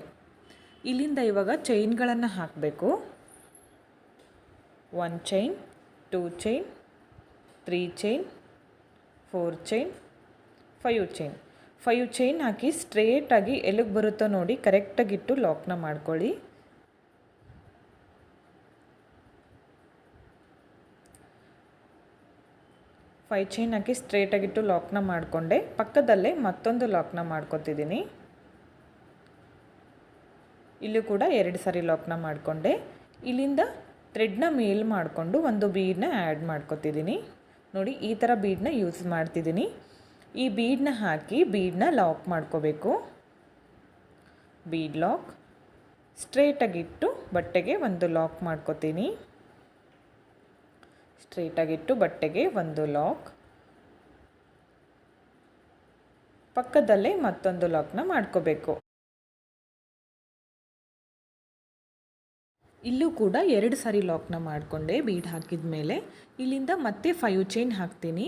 ಇಲ್ಲಿಂದ ಇವಾಗ ಚೈನ್ಗಳನ್ನು ಹಾಕಬೇಕು. One chain two chain three chain four chain five chain five chain ಹಾಕಿ ಸ್ಟ್ರೇಟಾಗಿ ಎಲ್ಲಿಗೆ ಬರುತ್ತೋ ನೋಡಿ ಕರೆಕ್ಟಾಗಿಟ್ಟು ಲಾಕ್ನ ಮಾಡ್ಕೊಳ್ಳಿ. ಫೈವ್ ಚೈನ್ ಹಾಕಿ ಸ್ಟ್ರೇಟಾಗಿಟ್ಟು ಲಾಕ್ನ ಮಾಡಿಕೊಂಡೆ. ಪಕ್ಕದಲ್ಲೇ ಮತ್ತೊಂದು ಲಾಕ್ನ ಮಾಡ್ಕೊತಿದ್ದೀನಿ. ಇಲ್ಲೂ ಕೂಡ ಎರಡು ಸಾರಿ ಲಾಕ್ನ ಮಾಡಿಕೊಂಡೆ. ಇಲ್ಲಿಂದ ಥ್ರೆಡ್ನ ಮೇಲ್ ಮಾಡಿಕೊಂಡು ಒಂದು ಬೀಡನ್ನ ಆ್ಯಡ್ ಮಾಡ್ಕೊತಿದ್ದೀನಿ. ನೋಡಿ, ಈ ಥರ ಬೀಡನ್ನ ಯೂಸ್ ಮಾಡ್ತಿದ್ದೀನಿ. ಈ ಬೀಡನ್ನ ಹಾಕಿ ಬೀಡನ್ನ ಲಾಕ್ ಮಾಡ್ಕೋಬೇಕು. ಬೀಡ್ ಲಾಕ್ ಸ್ಟ್ರೇಟಾಗಿಟ್ಟು ಬಟ್ಟೆಗೆ ಒಂದು ಲಾಕ್ ಮಾಡ್ಕೋತೀನಿ. ಸ್ಟ್ರೇಟಾಗಿಟ್ಟು ಬಟ್ಟೆಗೆ ಒಂದು ಲಾಕ್. ಪಕ್ಕದಲ್ಲೇ ಮತ್ತೊಂದು ಲಾಕ್ನ ಮಾಡ್ಕೋಬೇಕು. ಇಲ್ಲೂ ಕೂಡ ಎರಡು ಸಾರಿ ಲಾಕ್ನ ಮಾಡಿಕೊಂಡೆ ಬೀಡ್ ಹಾಕಿದ ಮೇಲೆ. ಇಲ್ಲಿಂದ ಮತ್ತೆ ಫೈವ್ ಚೈನ್ ಹಾಕ್ತೀನಿ.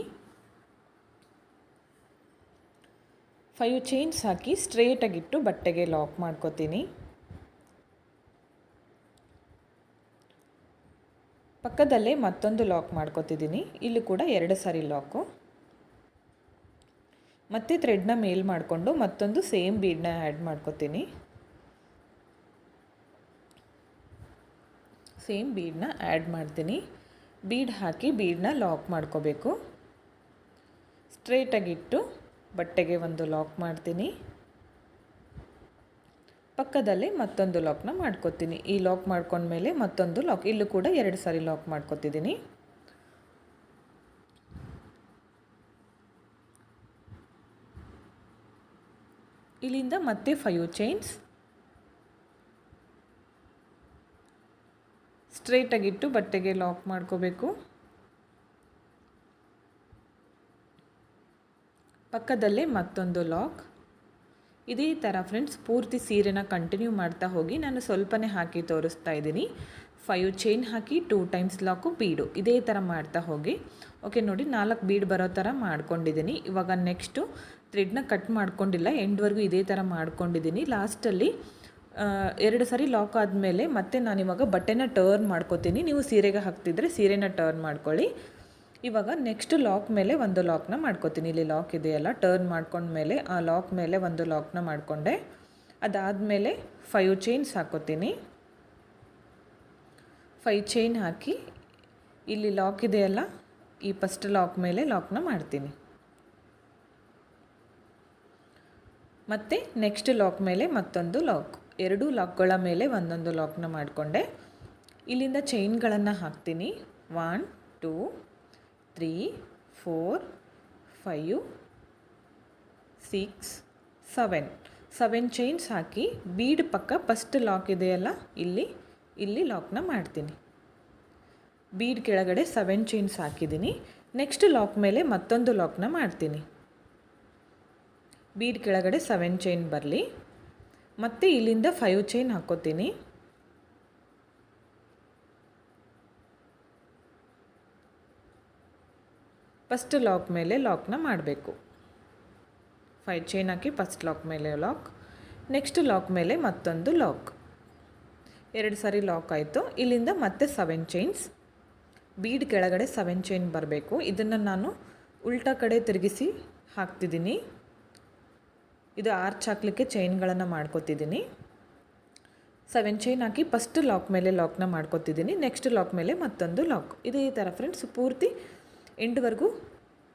ಫೈವ್ ಚೈನ್ಸ್ ಹಾಕಿ ಸ್ಟ್ರೇಟಾಗಿಟ್ಟು ಬಟ್ಟೆಗೆ ಲಾಕ್ ಮಾಡ್ಕೋತೀನಿ. ಪಕ್ಕದಲ್ಲೇ ಮತ್ತೊಂದು ಲಾಕ್ ಮಾಡ್ಕೋತಿದ್ದೀನಿ. ಇಲ್ಲಿ ಕೂಡ ಎರಡು ಸಾರಿ ಲಾಕು. ಮತ್ತೆ ಥ್ರೆಡ್ನ ಮೇಲ್ ಮಾಡಿಕೊಂಡು ಮತ್ತೊಂದು ಸೇಮ್ ಬೀಡನ್ನ ಆ್ಯಡ್ ಮಾಡ್ಕೋತೀನಿ. ಸೇಮ್ ಬೀಡನ್ನ ಆ್ಯಡ್ ಮಾಡ್ತೀನಿ. ಬೀಡ್ ಹಾಕಿ ಬೀಡನ್ನ ಲಾಕ್ ಮಾಡ್ಕೋಬೇಕು. ಸ್ಟ್ರೇಟಾಗಿಟ್ಟು ಬಟ್ಟೆಗೆ ಒಂದು ಲಾಕ್ ಮಾಡ್ತೀನಿ. ಪಕ್ಕದಲ್ಲೇ ಮತ್ತೊಂದು ಲಾಕ್ನ ಮಾಡ್ಕೋತೀನಿ. ಈ ಲಾಕ್ ಮಾಡ್ಕೊಂಡ್ಮೇಲೆ ಮತ್ತೊಂದು ಲಾಕ್ ಇಲ್ಲೂ ಕೂಡ ಎರಡು ಸಾರಿ ಲಾಕ್ ಮಾಡ್ಕೋತಿದ್ದೀನಿ. ಇಲ್ಲಿಂದ ಮತ್ತೆ ಫೈವ್ ಚೈನ್ಸ್ ಸ್ಟ್ರೈಟಾಗಿಟ್ಟು ಬಟ್ಟೆಗೆ ಲಾಕ್ ಮಾಡ್ಕೋಬೇಕು. ಪಕ್ಕದಲ್ಲೇ ಮತ್ತೊಂದು ಲಾಕ್ ಇದೇ ಥರ ಫ್ರೆಂಡ್ಸ್ ಪೂರ್ತಿ ಸೀರೆನ ಕಂಟಿನ್ಯೂ ಮಾಡ್ತಾ ಹೋಗಿ ನಾನು ಸ್ವಲ್ಪನೇ ಹಾಕಿ ತೋರಿಸ್ತಾ ಇದ್ದೀನಿ. ಫೈವ್ ಚೈನ್ ಹಾಕಿ ಟೂ ಟೈಮ್ಸ್ ಲಾಕು ಬೀಡು ಇದೇ ಥರ ಮಾಡ್ತಾ ಹೋಗಿ. ಓಕೆ ನೋಡಿ ನಾಲ್ಕು ಬೀಡ್ ಬರೋ ಥರ ಮಾಡ್ಕೊಂಡಿದ್ದೀನಿ. ಇವಾಗ ನೆಕ್ಸ್ಟು ಥ್ರೆಡ್ನ ಕಟ್ ಮಾಡ್ಕೊಂಡಿಲ್ಲ ಎಂಡ್ವರೆಗೂ ಇದೇ ಥರ ಮಾಡ್ಕೊಂಡಿದ್ದೀನಿ. ಲಾಸ್ಟಲ್ಲಿ ಎರಡು ಸಾರಿ ಲಾಕ್ ಆದಮೇಲೆ ಮತ್ತೆ ನಾನಿವಾಗ ಬಟ್ಟೆನ ಟರ್ನ್ ಮಾಡ್ಕೋತೀನಿ. ನೀವು ಸೀರೆಗೆ ಹಾಕ್ತಿದ್ರೆ ಸೀರೆನ ಟರ್ನ್ ಮಾಡ್ಕೊಳ್ಳಿ. ಇವಾಗ ನೆಕ್ಸ್ಟ್ ಲಾಕ್ ಮೇಲೆ ಒಂದು ಲಾಕ್ನ ಮಾಡ್ಕೋತೀನಿ. ಇಲ್ಲಿ ಲಾಕ್ ಇದೆಯಲ್ಲ ಟರ್ನ್ ಮಾಡ್ಕೊಂಡ್ಮೇಲೆ ಆ ಲಾಕ್ ಮೇಲೆ ಒಂದು ಲಾಕ್ನ ಮಾಡಿಕೊಂಡೆ. ಅದಾದಮೇಲೆ ಫೈವ್ ಚೈನ್ಸ್ ಹಾಕೋತೀನಿ. ಫೈವ್ ಚೈನ್ ಹಾಕಿ ಇಲ್ಲಿ ಲಾಕ್ ಇದೆಯಲ್ಲ, ಈ ಫಸ್ಟ್ ಲಾಕ್ ಮೇಲೆ ಲಾಕ್ನ ಮಾಡ್ತೀನಿ. ಮತ್ತು ನೆಕ್ಸ್ಟ್ ಲಾಕ್ ಮೇಲೆ ಮತ್ತೊಂದು ಲಾಕ್ ಎರಡು ಲಾಕ್ಗಳ ಮೇಲೆ ಒಂದೊಂದು ಲಾಕ್ನ ಮಾಡಿಕೊಂಡೆ. ಇಲ್ಲಿಂದ ಚೈನ್ಗಳನ್ನು ಹಾಕ್ತೀನಿ. One two three, four, five, six, seven. Seven chains ಹಾಕಿ ಬೀಡ್ ಪಕ್ಕ ಫಸ್ಟ್ ಲಾಕ್ ಇದೆಯಲ್ಲ ಇಲ್ಲಿ ಇಲ್ಲಿ ಲಾಕ್ನ ಮಾಡ್ತೀನಿ. ಬೀಡ್ ಕೆಳಗಡೆ ಸೆವೆನ್ ಚೈನ್ಸ್ ಹಾಕಿದ್ದೀನಿ. ನೆಕ್ಸ್ಟ್ ಲಾಕ್ ಮೇಲೆ ಮತ್ತೊಂದು ಲಾಕ್ನ ಮಾಡ್ತೀನಿ. ಬೀಡ್ ಕೆಳಗಡೆ ಸೆವೆನ್ ಚೈನ್ ಬರಲಿ. ಮತ್ತು ಇಲ್ಲಿಂದ ಫೈವ್ ಚೈನ್ ಹಾಕ್ಕೋತೀನಿ ಫಸ್ಟ್ ಲಾಕ್ ಮೇಲೆ ಲಾಕ್ನ ಮಾಡಬೇಕು. ಫೈವ್ ಚೈನ್ ಹಾಕಿ ಫಸ್ಟ್ ಲಾಕ್ ಮೇಲೆ ಲಾಕ್, ನೆಕ್ಸ್ಟ್ ಲಾಕ್ ಮೇಲೆ ಮತ್ತೊಂದು ಲಾಕ್. ಎರಡು ಸಾರಿ ಲಾಕ್ ಆಯಿತು. ಇಲ್ಲಿಂದ ಮತ್ತೆ ಸೆವೆನ್ ಚೈನ್ಸ್. ಬೀಡ್ ಕೆಳಗಡೆ ಸೆವೆನ್ ಚೈನ್ ಬರಬೇಕು. ಇದನ್ನು ನಾನು ಉಲ್ಟಾ ಕಡೆ ತಿರುಗಿಸಿ ಹಾಕ್ತಿದ್ದೀನಿ. ಇದು ಆರ್ಚ್ ಹಾಕಲಿಕ್ಕೆ ಚೈನ್ಗಳನ್ನು ಮಾಡ್ಕೋತಿದ್ದೀನಿ. ಸೆವೆನ್ ಚೈನ್ ಹಾಕಿ ಫಸ್ಟ್ ಲಾಕ್ ಮೇಲೆ ಲಾಕ್ನ ಮಾಡ್ಕೋತಿದ್ದೀನಿ. ನೆಕ್ಸ್ಟ್ ಲಾಕ್ ಮೇಲೆ ಮತ್ತೊಂದು ಲಾಕ್. ಇದೇ ಥರ, ಫ್ರೆಂಡ್ಸ್, ಪೂರ್ತಿ ಎಂಡ್ವರೆಗೂ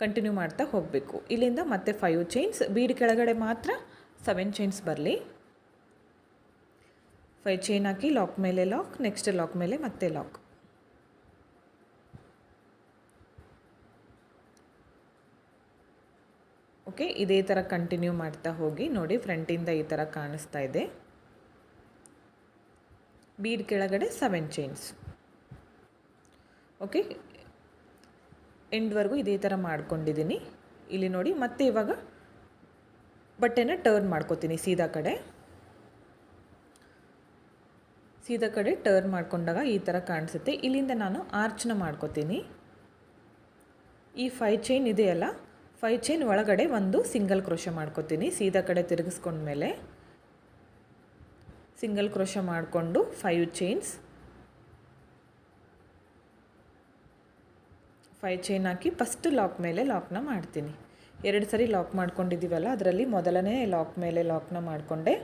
ಕಂಟಿನ್ಯೂ ಮಾಡ್ತಾ ಹೋಗಬೇಕು. ಇಲ್ಲಿಂದ ಮತ್ತೆ ಫೈವ್ ಚೈನ್ಸ್ ಬೀಡ್ ಕೆಳಗಡೆ ಮಾತ್ರ ಸೆವೆನ್ ಚೈನ್ಸ್ ಬರಲಿ. ಫೈವ್ ಚೈನ್ ಹಾಕಿ ಲಾಕ್ ಮೇಲೆ ಲಾಕ್ ನೆಕ್ಸ್ಟ್ ಲಾಕ್ ಮೇಲೆ ಮತ್ತೆ ಲಾಕ್ ಓಕೆ ಇದೇ ಥರ ಕಂಟಿನ್ಯೂ ಮಾಡ್ತಾ ಹೋಗಿ ನೋಡಿ ಫ್ರಂಟಿಂದ ಈ ಥರ ಕಾಣಿಸ್ತಾ ಇದೆ. ಬೀಡ್ ಕೆಳಗಡೆ ಸೆವೆನ್ ಚೈನ್ಸ್ ಓಕೆ ಎಂಡ್ವರೆಗೂ ಇದೇ ಥರ ಮಾಡ್ಕೊಂಡಿದ್ದೀನಿ. ಇಲ್ಲಿ ನೋಡಿ, ಮತ್ತೆ ಇವಾಗ ಬಟ್ಟೆನ ಟರ್ನ್ ಮಾಡ್ಕೋತೀನಿ ಸೀದಾ ಕಡೆ. ಸೀದಾ ಕಡೆ ಟರ್ನ್ ಮಾಡ್ಕೊಂಡಾಗ ಈ ಥರ ಕಾಣಿಸುತ್ತೆ. ಇಲ್ಲಿಂದ ನಾನು ಆರ್ಚ್ನ ಮಾಡ್ಕೋತೀನಿ. ಈ ಫೈ ಚೈನ್ ಇದೆಯಲ್ಲ ಫೈ ಚೈನ್ ಒಳಗಡೆ ಒಂದು ಸಿಂಗಲ್ ಕ್ರೋಶ ಮಾಡ್ಕೋತೀನಿ, ಸೀದಾ ಕಡೆ ತಿರುಗಿಸ್ಕೊಂಡ್ಮೇಲೆ. ಸಿಂಗಲ್ ಕ್ರೋಶ ಮಾಡಿಕೊಂಡು ಫೈವ್ ಚೈನ್ಸ್ ಫೈವ್ ಚೈನ್ ಹಾಕಿ ಫಸ್ಟ್ ಲಾಕ್ ಮೇಲೆ ಲಾಕ್ನ ಮಾಡ್ತೀನಿ. ಎರಡು ಸರಿ ಲಾಕ್ ಮಾಡ್ಕೊಂಡಿದ್ದೀವಲ್ಲ ಅದರಲ್ಲಿ ಮೊದಲನೇ ಲಾಕ್ ಮೇಲೆ ಲಾಕ್ನ ಮಾಡಿಕೊಂಡೆ.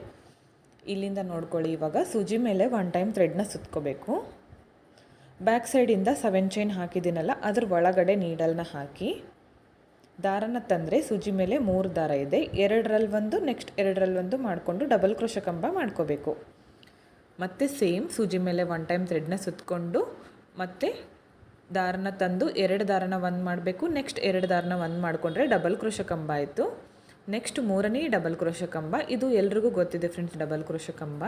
ಇಲ್ಲಿಂದ ನೋಡ್ಕೊಳ್ಳಿ ಇವಾಗ, ಸೂಜಿ ಮೇಲೆ ಒನ್ ಟೈಮ್ ಥ್ರೆಡ್ನ ಸುತ್ಕೋಬೇಕು. ಬ್ಯಾಕ್ ಸೈಡಿಂದ ಸೆವೆನ್ ಚೈನ್ ಹಾಕಿದ್ದೀನಲ್ಲ, ಅದ್ರ ಒಳಗಡೆ ನೀಡಲ್ನ ಹಾಕಿ. ದಾರನ ತಂದರೆ ಸೂಜಿ ಮೇಲೆ ಮೂರು ದಾರ ಇದೆ ಎರಡರಲ್ಲಿ ಒಂದು ನೆಕ್ಸ್ಟ್ ಎರಡರಲ್ಲಿ ಒಂದು ಮಾಡಿಕೊಂಡು ಡಬಲ್ ಕ್ರೋಶ ಕಂಬ ಮಾಡ್ಕೋಬೇಕು. ಮತ್ತು ಸೇಮ್ ಸೂಜಿ ಮೇಲೆ ಒನ್ ಟೈಮ್ ಥ್ರೆಡ್ನ ಸುತ್ತಕೊಂಡು ಮತ್ತು ದಾರನ ತಂದು ಎರಡು ದಾರನ ಒಂದು ಮಾಡಬೇಕು. ನೆಕ್ಸ್ಟ್ ಎರಡು ದಾರನ ಒಂದು ಮಾಡಿಕೊಂಡ್ರೆ ಡಬಲ್ ಕ್ರೋಶ ಕಂಬ ಆಯಿತು. ನೆಕ್ಸ್ಟ್ ಮೂರನೇ ಡಬಲ್ ಕ್ರೋಶ ಕಂಬ ಇದು ಎಲ್ರಿಗೂ ಗೊತ್ತಿದೆ ಫ್ರೆಂಡ್ಸ್ ಡಬಲ್ ಕ್ರೋಶ ಕಂಬ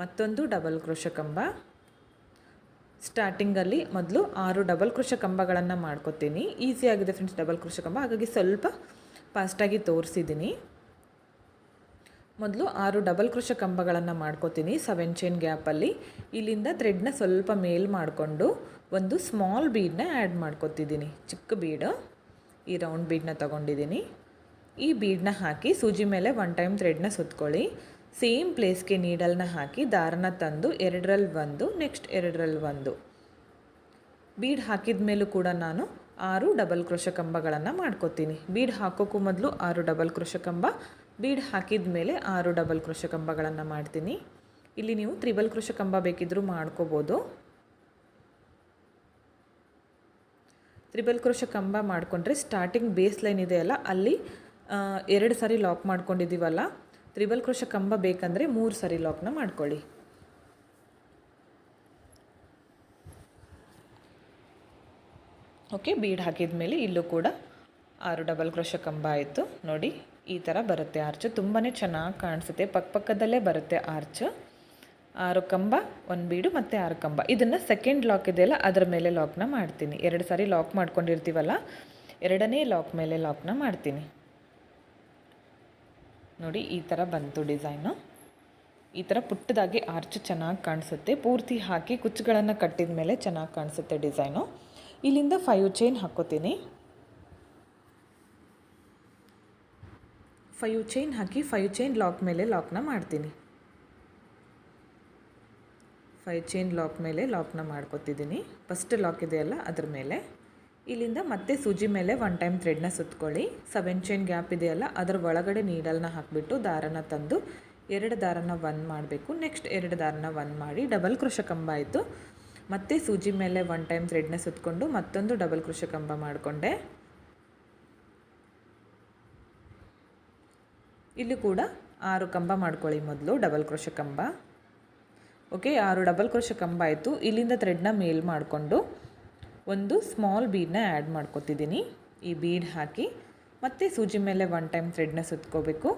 ಮತ್ತೊಂದು ಡಬಲ್ ಕ್ರೋಶ ಕಂಬ ಸ್ಟಾರ್ಟಿಂಗಲ್ಲಿ ಮೊದಲು ಆರು ಡಬಲ್ ಕೃಷ ಕಂಬಗಳನ್ನು ಮಾಡ್ಕೊತೀನಿ. ಈಸಿಯಾಗಿದೆ ಫ್ರೆಂಡ್ಸ್ ಡಬಲ್ ಕೃಷ ಕಂಬ ಹಾಗಾಗಿ ಸ್ವಲ್ಪ ಫಾಸ್ಟಾಗಿ ತೋರಿಸಿದ್ದೀನಿ ಮೊದಲು ಆರು ಡಬಲ್ ಕೃಷ ಕಂಬಗಳನ್ನು ಮಾಡ್ಕೋತೀನಿ ಸೆವೆನ್ ಚೈನ್ ಗ್ಯಾಪಲ್ಲಿ ಇಲ್ಲಿಂದ ಥ್ರೆಡ್ನ ಸ್ವಲ್ಪ ಮೇಲ್ ಮಾಡಿಕೊಂಡು ಒಂದು ಸ್ಮಾಲ್ ಬೀಡನ್ನ ಆ್ಯಡ್ ಮಾಡ್ಕೊತಿದ್ದೀನಿ ಚಿಕ್ಕ ಬೀಡು ಈ ರೌಂಡ್ ಬೀಡನ್ನ ತೊಗೊಂಡಿದ್ದೀನಿ ಈ ಬೀಡನ್ನ ಹಾಕಿ ಸೂಜಿ ಮೇಲೆ ಒನ್ ಟೈಮ್ ಥ್ರೆಡ್ನ ಸುತ್ಕೊಳ್ಳಿ. ಸೇಮ್ ಪ್ಲೇಸ್ಗೆ ನೀಡಲ್ನ ಹಾಕಿ ದಾರನ ತಂದು ಎರಡರಲ್ಲಿ ಒಂದು ನೆಕ್ಸ್ಟ್ ಎರಡರಲ್ಲಿ ಒಂದು. ಬೀಡ್ ಹಾಕಿದ ಮೇಲೂ ಕೂಡ ನಾನು ಆರು ಡಬಲ್ ಕೃಷ ಕಂಬಗಳನ್ನು ಮಾಡ್ಕೋತೀನಿ. ಬೀಡ್ ಹಾಕೋಕ್ಕೂ ಮೊದಲು ಆರು ಡಬಲ್ ಕೃಷ ಕಂಬ ಬೀಡ್ ಹಾಕಿದ ಮೇಲೆ ಆರು ಡಬಲ್ ಕೃಷ ಕಂಬಗಳನ್ನು ಮಾಡ್ತೀನಿ. ಇಲ್ಲಿ ನೀವು ತ್ರಿಬಲ್ ಕೃಷ ಕಂಬ ಬೇಕಿದ್ದರೂ ಮಾಡ್ಕೋಬೋದು. ತ್ರಿಬಲ್ ಕ್ರೋಶ ಕಂಬ ಮಾಡಿಕೊಂಡ್ರೆ ಸ್ಟಾರ್ಟಿಂಗ್ ಬೇಸ್ ಲೈನ್ ಇದೆಯಲ್ಲ ಅಲ್ಲಿ ಎರಡು ಸಾರಿ ಲಾಕ್ ಮಾಡ್ಕೊಂಡಿದ್ದೀವಲ್ಲ, ತ್ರಿಬಲ್ ಕ್ರೋಶ ಕಂಬ ಬೇಕಂದರೆ ಮೂರು ಸಾರಿ ಲಾಕ್ನ ಮಾಡ್ಕೊಳ್ಳಿ. ಓಕೆ ಬೀಡ್ ಹಾಕಿದ ಮೇಲೆ ಇಲ್ಲೂ ಕೂಡ ಆರು ಡಬಲ್ ಕ್ರೋಶ ಕಂಬ ಆಯಿತು. ನೋಡಿ, ಈ ಥರ ಬರುತ್ತೆ ಆರ್ಚ್ ತುಂಬಾ ಚೆನ್ನಾಗಿ ಕಾಣಿಸುತ್ತೆ. ಪಕ್ಕಪಕ್ಕದಲ್ಲೇ ಬರುತ್ತೆ ಆರ್ಚ್ ಆರು ಕಂಬ, ಒಂದು ಬೀಡು ಮತ್ತು ಆರು ಕಂಬ. ಇದನ್ನು ಸೆಕೆಂಡ್ ಲಾಕ್ ಇದೆಯಲ್ಲ ಅದರ ಮೇಲೆ ಲಾಕ್ನ ಮಾಡ್ತೀನಿ. ಎರಡು ಸಾರಿ ಲಾಕ್ ಮಾಡ್ಕೊಂಡಿರ್ತೀವಲ್ಲ, ಎರಡನೇ ಲಾಕ್ ಮೇಲೆ ಲಾಕ್ನ ಮಾಡ್ತೀನಿ. ನೋಡಿ, ಈ ಥರ ಬಂತು ಡಿಸೈನು ಈ ಥರ ಪುಟ್ಟದಾಗಿ ಆರ್ಚ್ ಚೆನ್ನಾಗಿ ಕಾಣಿಸುತ್ತೆ. ಪೂರ್ತಿ ಹಾಕಿ ಕುಚ್ಚುಗಳನ್ನು ಕಟ್ಟಿದ ಮೇಲೆ ಚೆನ್ನಾಗಿ ಕಾಣಿಸುತ್ತೆ ಡಿಸೈನು ಇಲ್ಲಿಂದ ಫೈವ್ ಚೈನ್ ಹಾಕ್ಕೋತೀನಿ ಫೈವ್ ಚೈನ್ ಹಾಕಿ ಫೈವ್ ಚೈನ್ ಲಾಕ್ ಮೇಲೆ ಲಾಕ್ನ ಮಾಡ್ತೀನಿ. ಫೈವ್ ಚೈನ್ ಲಾಕ್ ಮೇಲೆ ಲಾಕ್ನ ಮಾಡ್ಕೊತಿದ್ದೀನಿ. ಫಸ್ಟ್ ಲಾಕ್ ಇದೆಯಲ್ಲ, ಅದ್ರ ಮೇಲೆ. ಇಲ್ಲಿಂದ ಮತ್ತೆ ಸೂಜಿ ಮೇಲೆ ಒನ್ ಟೈಮ್ ಥ್ರೆಡ್ನ ಸುತ್ಕೊಳ್ಳಿ. ಸೆವೆನ್ ಚೈನ್ ಗ್ಯಾಪ್ ಇದೆಯಲ್ಲ, ಅದರ ಒಳಗಡೆ ನೀಡಲ್ನ ಹಾಕಿಬಿಟ್ಟು ದಾರನ ತಂದು ಎರಡು ದಾರನ ಒನ್ ಮಾಡಬೇಕು. ನೆಕ್ಸ್ಟ್ ಎರಡು ದಾರನ ಒನ್ ಮಾಡಿ ಡಬಲ್ ಕೃಷ ಕಂಬ ಆಯಿತು. ಮತ್ತೆ ಸೂಜಿ ಮೇಲೆ ಒನ್ ಟೈಮ್ ಥ್ರೆಡ್ನ ಸುತ್ತಕೊಂಡು ಮತ್ತೊಂದು ಡಬಲ್ ಕೃಷ ಕಂಬ ಮಾಡಿಕೊಂಡೆ. ಇಲ್ಲಿ ಕೂಡ ಆರು ಕಂಬ ಮಾಡ್ಕೊಳ್ಳಿ ಮೊದಲು, ಡಬಲ್ ಕ್ರೋಶ ಕಂಬ ಓಕೆ, ಆರು ಡಬಲ್ ಕ್ರೋಶ ಕಂಬ ಆಯಿತು. ಇಲ್ಲಿಂದ ಥ್ರೆಡ್ನ ಮೇಲ್ ಮಾಡಿಕೊಂಡು ಒಂದು ಸ್ಮಾಲ್ ಬೀಡನ್ನ ಆ್ಯಡ್ ಮಾಡ್ಕೊತಿದ್ದೀನಿ ಈ ಬೀಡ್ ಹಾಕಿ ಮತ್ತೆ ಸೂಜಿ ಮೇಲೆ ಒನ್ ಟೈಮ್ ಥ್ರೆಡ್ನ ಸುತ್ಕೋಬೇಕು.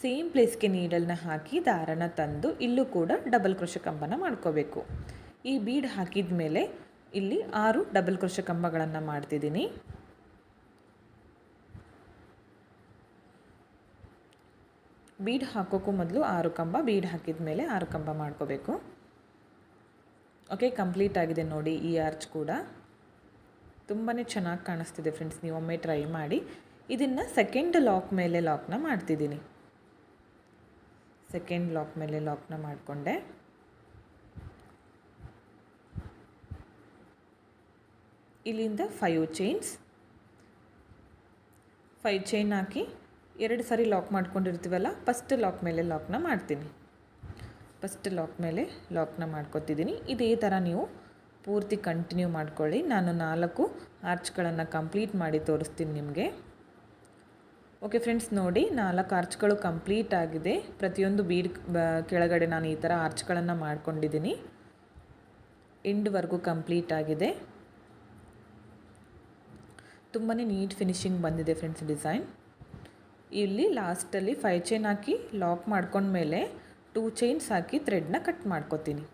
ಸೇಮ್ ಪ್ಲೇಸ್ಗೆ ನೀಡಲ್ನ ಹಾಕಿ ದಾರನ ತಂದು ಇಲ್ಲೂ ಕೂಡ ಡಬಲ್ ಕ್ರೋಶ ಕಂಬನ ಮಾಡ್ಕೋಬೇಕು. ಈ ಬೀಡ್ ಹಾಕಿದ ಮೇಲೆ ಇಲ್ಲಿ ಆರು ಡಬಲ್ ಕ್ರೋಶ ಕಂಬಗಳನ್ನು ಮಾಡ್ತಿದ್ದೀನಿ ಬೀಡ್ ಹಾಕೋಕ್ಕೂ ಮೊದಲು ಆರು ಕಂಬ, ಬೀಡ್ ಹಾಕಿದ ಮೇಲೆ ಆರು ಕಂಬ ಮಾಡ್ಕೋಬೇಕು. ಓಕೆ ಕಂಪ್ಲೀಟ್ ಆಗಿದೆ ನೋಡಿ ಈ ಆರ್ಚ್ ಕೂಡ. ತುಂಬಾ ಚೆನ್ನಾಗಿ ಕಾಣಿಸ್ತಿದೆ ಫ್ರೆಂಡ್ಸ್ ನೀವು ಒಮ್ಮೆ ಟ್ರೈ ಮಾಡಿ. ಇದನ್ನು ಸೆಕೆಂಡ್ ಲಾಕ್ ಮೇಲೆ ಲಾಕ್ನ ಮಾಡ್ತಿದ್ದೀನಿ. ಸೆಕೆಂಡ್ ಲಾಕ್ ಮೇಲೆ ಲಾಕ್ನ ಮಾಡಿಕೊಂಡೆ. ಇಲ್ಲಿಂದ ಫೈವ್ ಚೈನ್ಸ್ ಫೈವ್ ಚೈನ್ ಹಾಕಿ ಎರಡು ಸಾರಿ ಲಾಕ್ ಮಾಡ್ಕೊಂಡಿರ್ತೀವಲ್ಲ ಫಸ್ಟ್ ಲಾಕ್ ಮೇಲೆ ಲಾಕ್ನ ಮಾಡ್ತೀನಿ. ಫಸ್ಟ್ ಲಾಕ್ ಮೇಲೆ ಲಾಕ್ನ ಮಾಡ್ಕೊತಿದ್ದೀನಿ. ಇದೇ ಥರ ನೀವು ಪೂರ್ತಿ ಕಂಟಿನ್ಯೂ ಮಾಡ್ಕೊಳ್ಳಿ. ನಾನು ನಾಲ್ಕು ಆರ್ಚ್ಗಳನ್ನು ಕಂಪ್ಲೀಟ್ ಮಾಡಿ ತೋರಿಸ್ತೀನಿ ನಿಮಗೆ. ಓಕೆ ಫ್ರೆಂಡ್ಸ್ ನೋಡಿ ನಾಲ್ಕು ಆರ್ಚ್ಗಳು ಕಂಪ್ಲೀಟ್ ಆಗಿದೆ. ಪ್ರತಿಯೊಂದು ಬೀಡ್ ಕೆಳಗಡೆ ನಾನು ಈ ಥರ ಆರ್ಚ್ಗಳನ್ನು ಮಾಡ್ಕೊಂಡಿದ್ದೀನಿ. ಎಂಡ್ವರೆಗೂ ಕಂಪ್ಲೀಟ್ ಆಗಿದೆ. ತುಂಬಾ ನೀಟ್ ಫಿನಿಶಿಂಗ್ ಬಂದಿದೆ ಫ್ರೆಂಡ್ಸ್ ಡಿಸೈನ್ ಇಲ್ಲಿ ಲಾಸ್ಟಲ್ಲಿ ಫೈವ್ ಚೈನ್ ಹಾಕಿ ಲಾಕ್ ಮಾಡ್ಕೊಂಡ್ಮೇಲೆ ಟೂ ಚೈನ್ಸ್ ಹಾಕಿ ಥ್ರೆಡ್ನ ಕಟ್ ಮಾಡ್ಕೊತೀನಿ.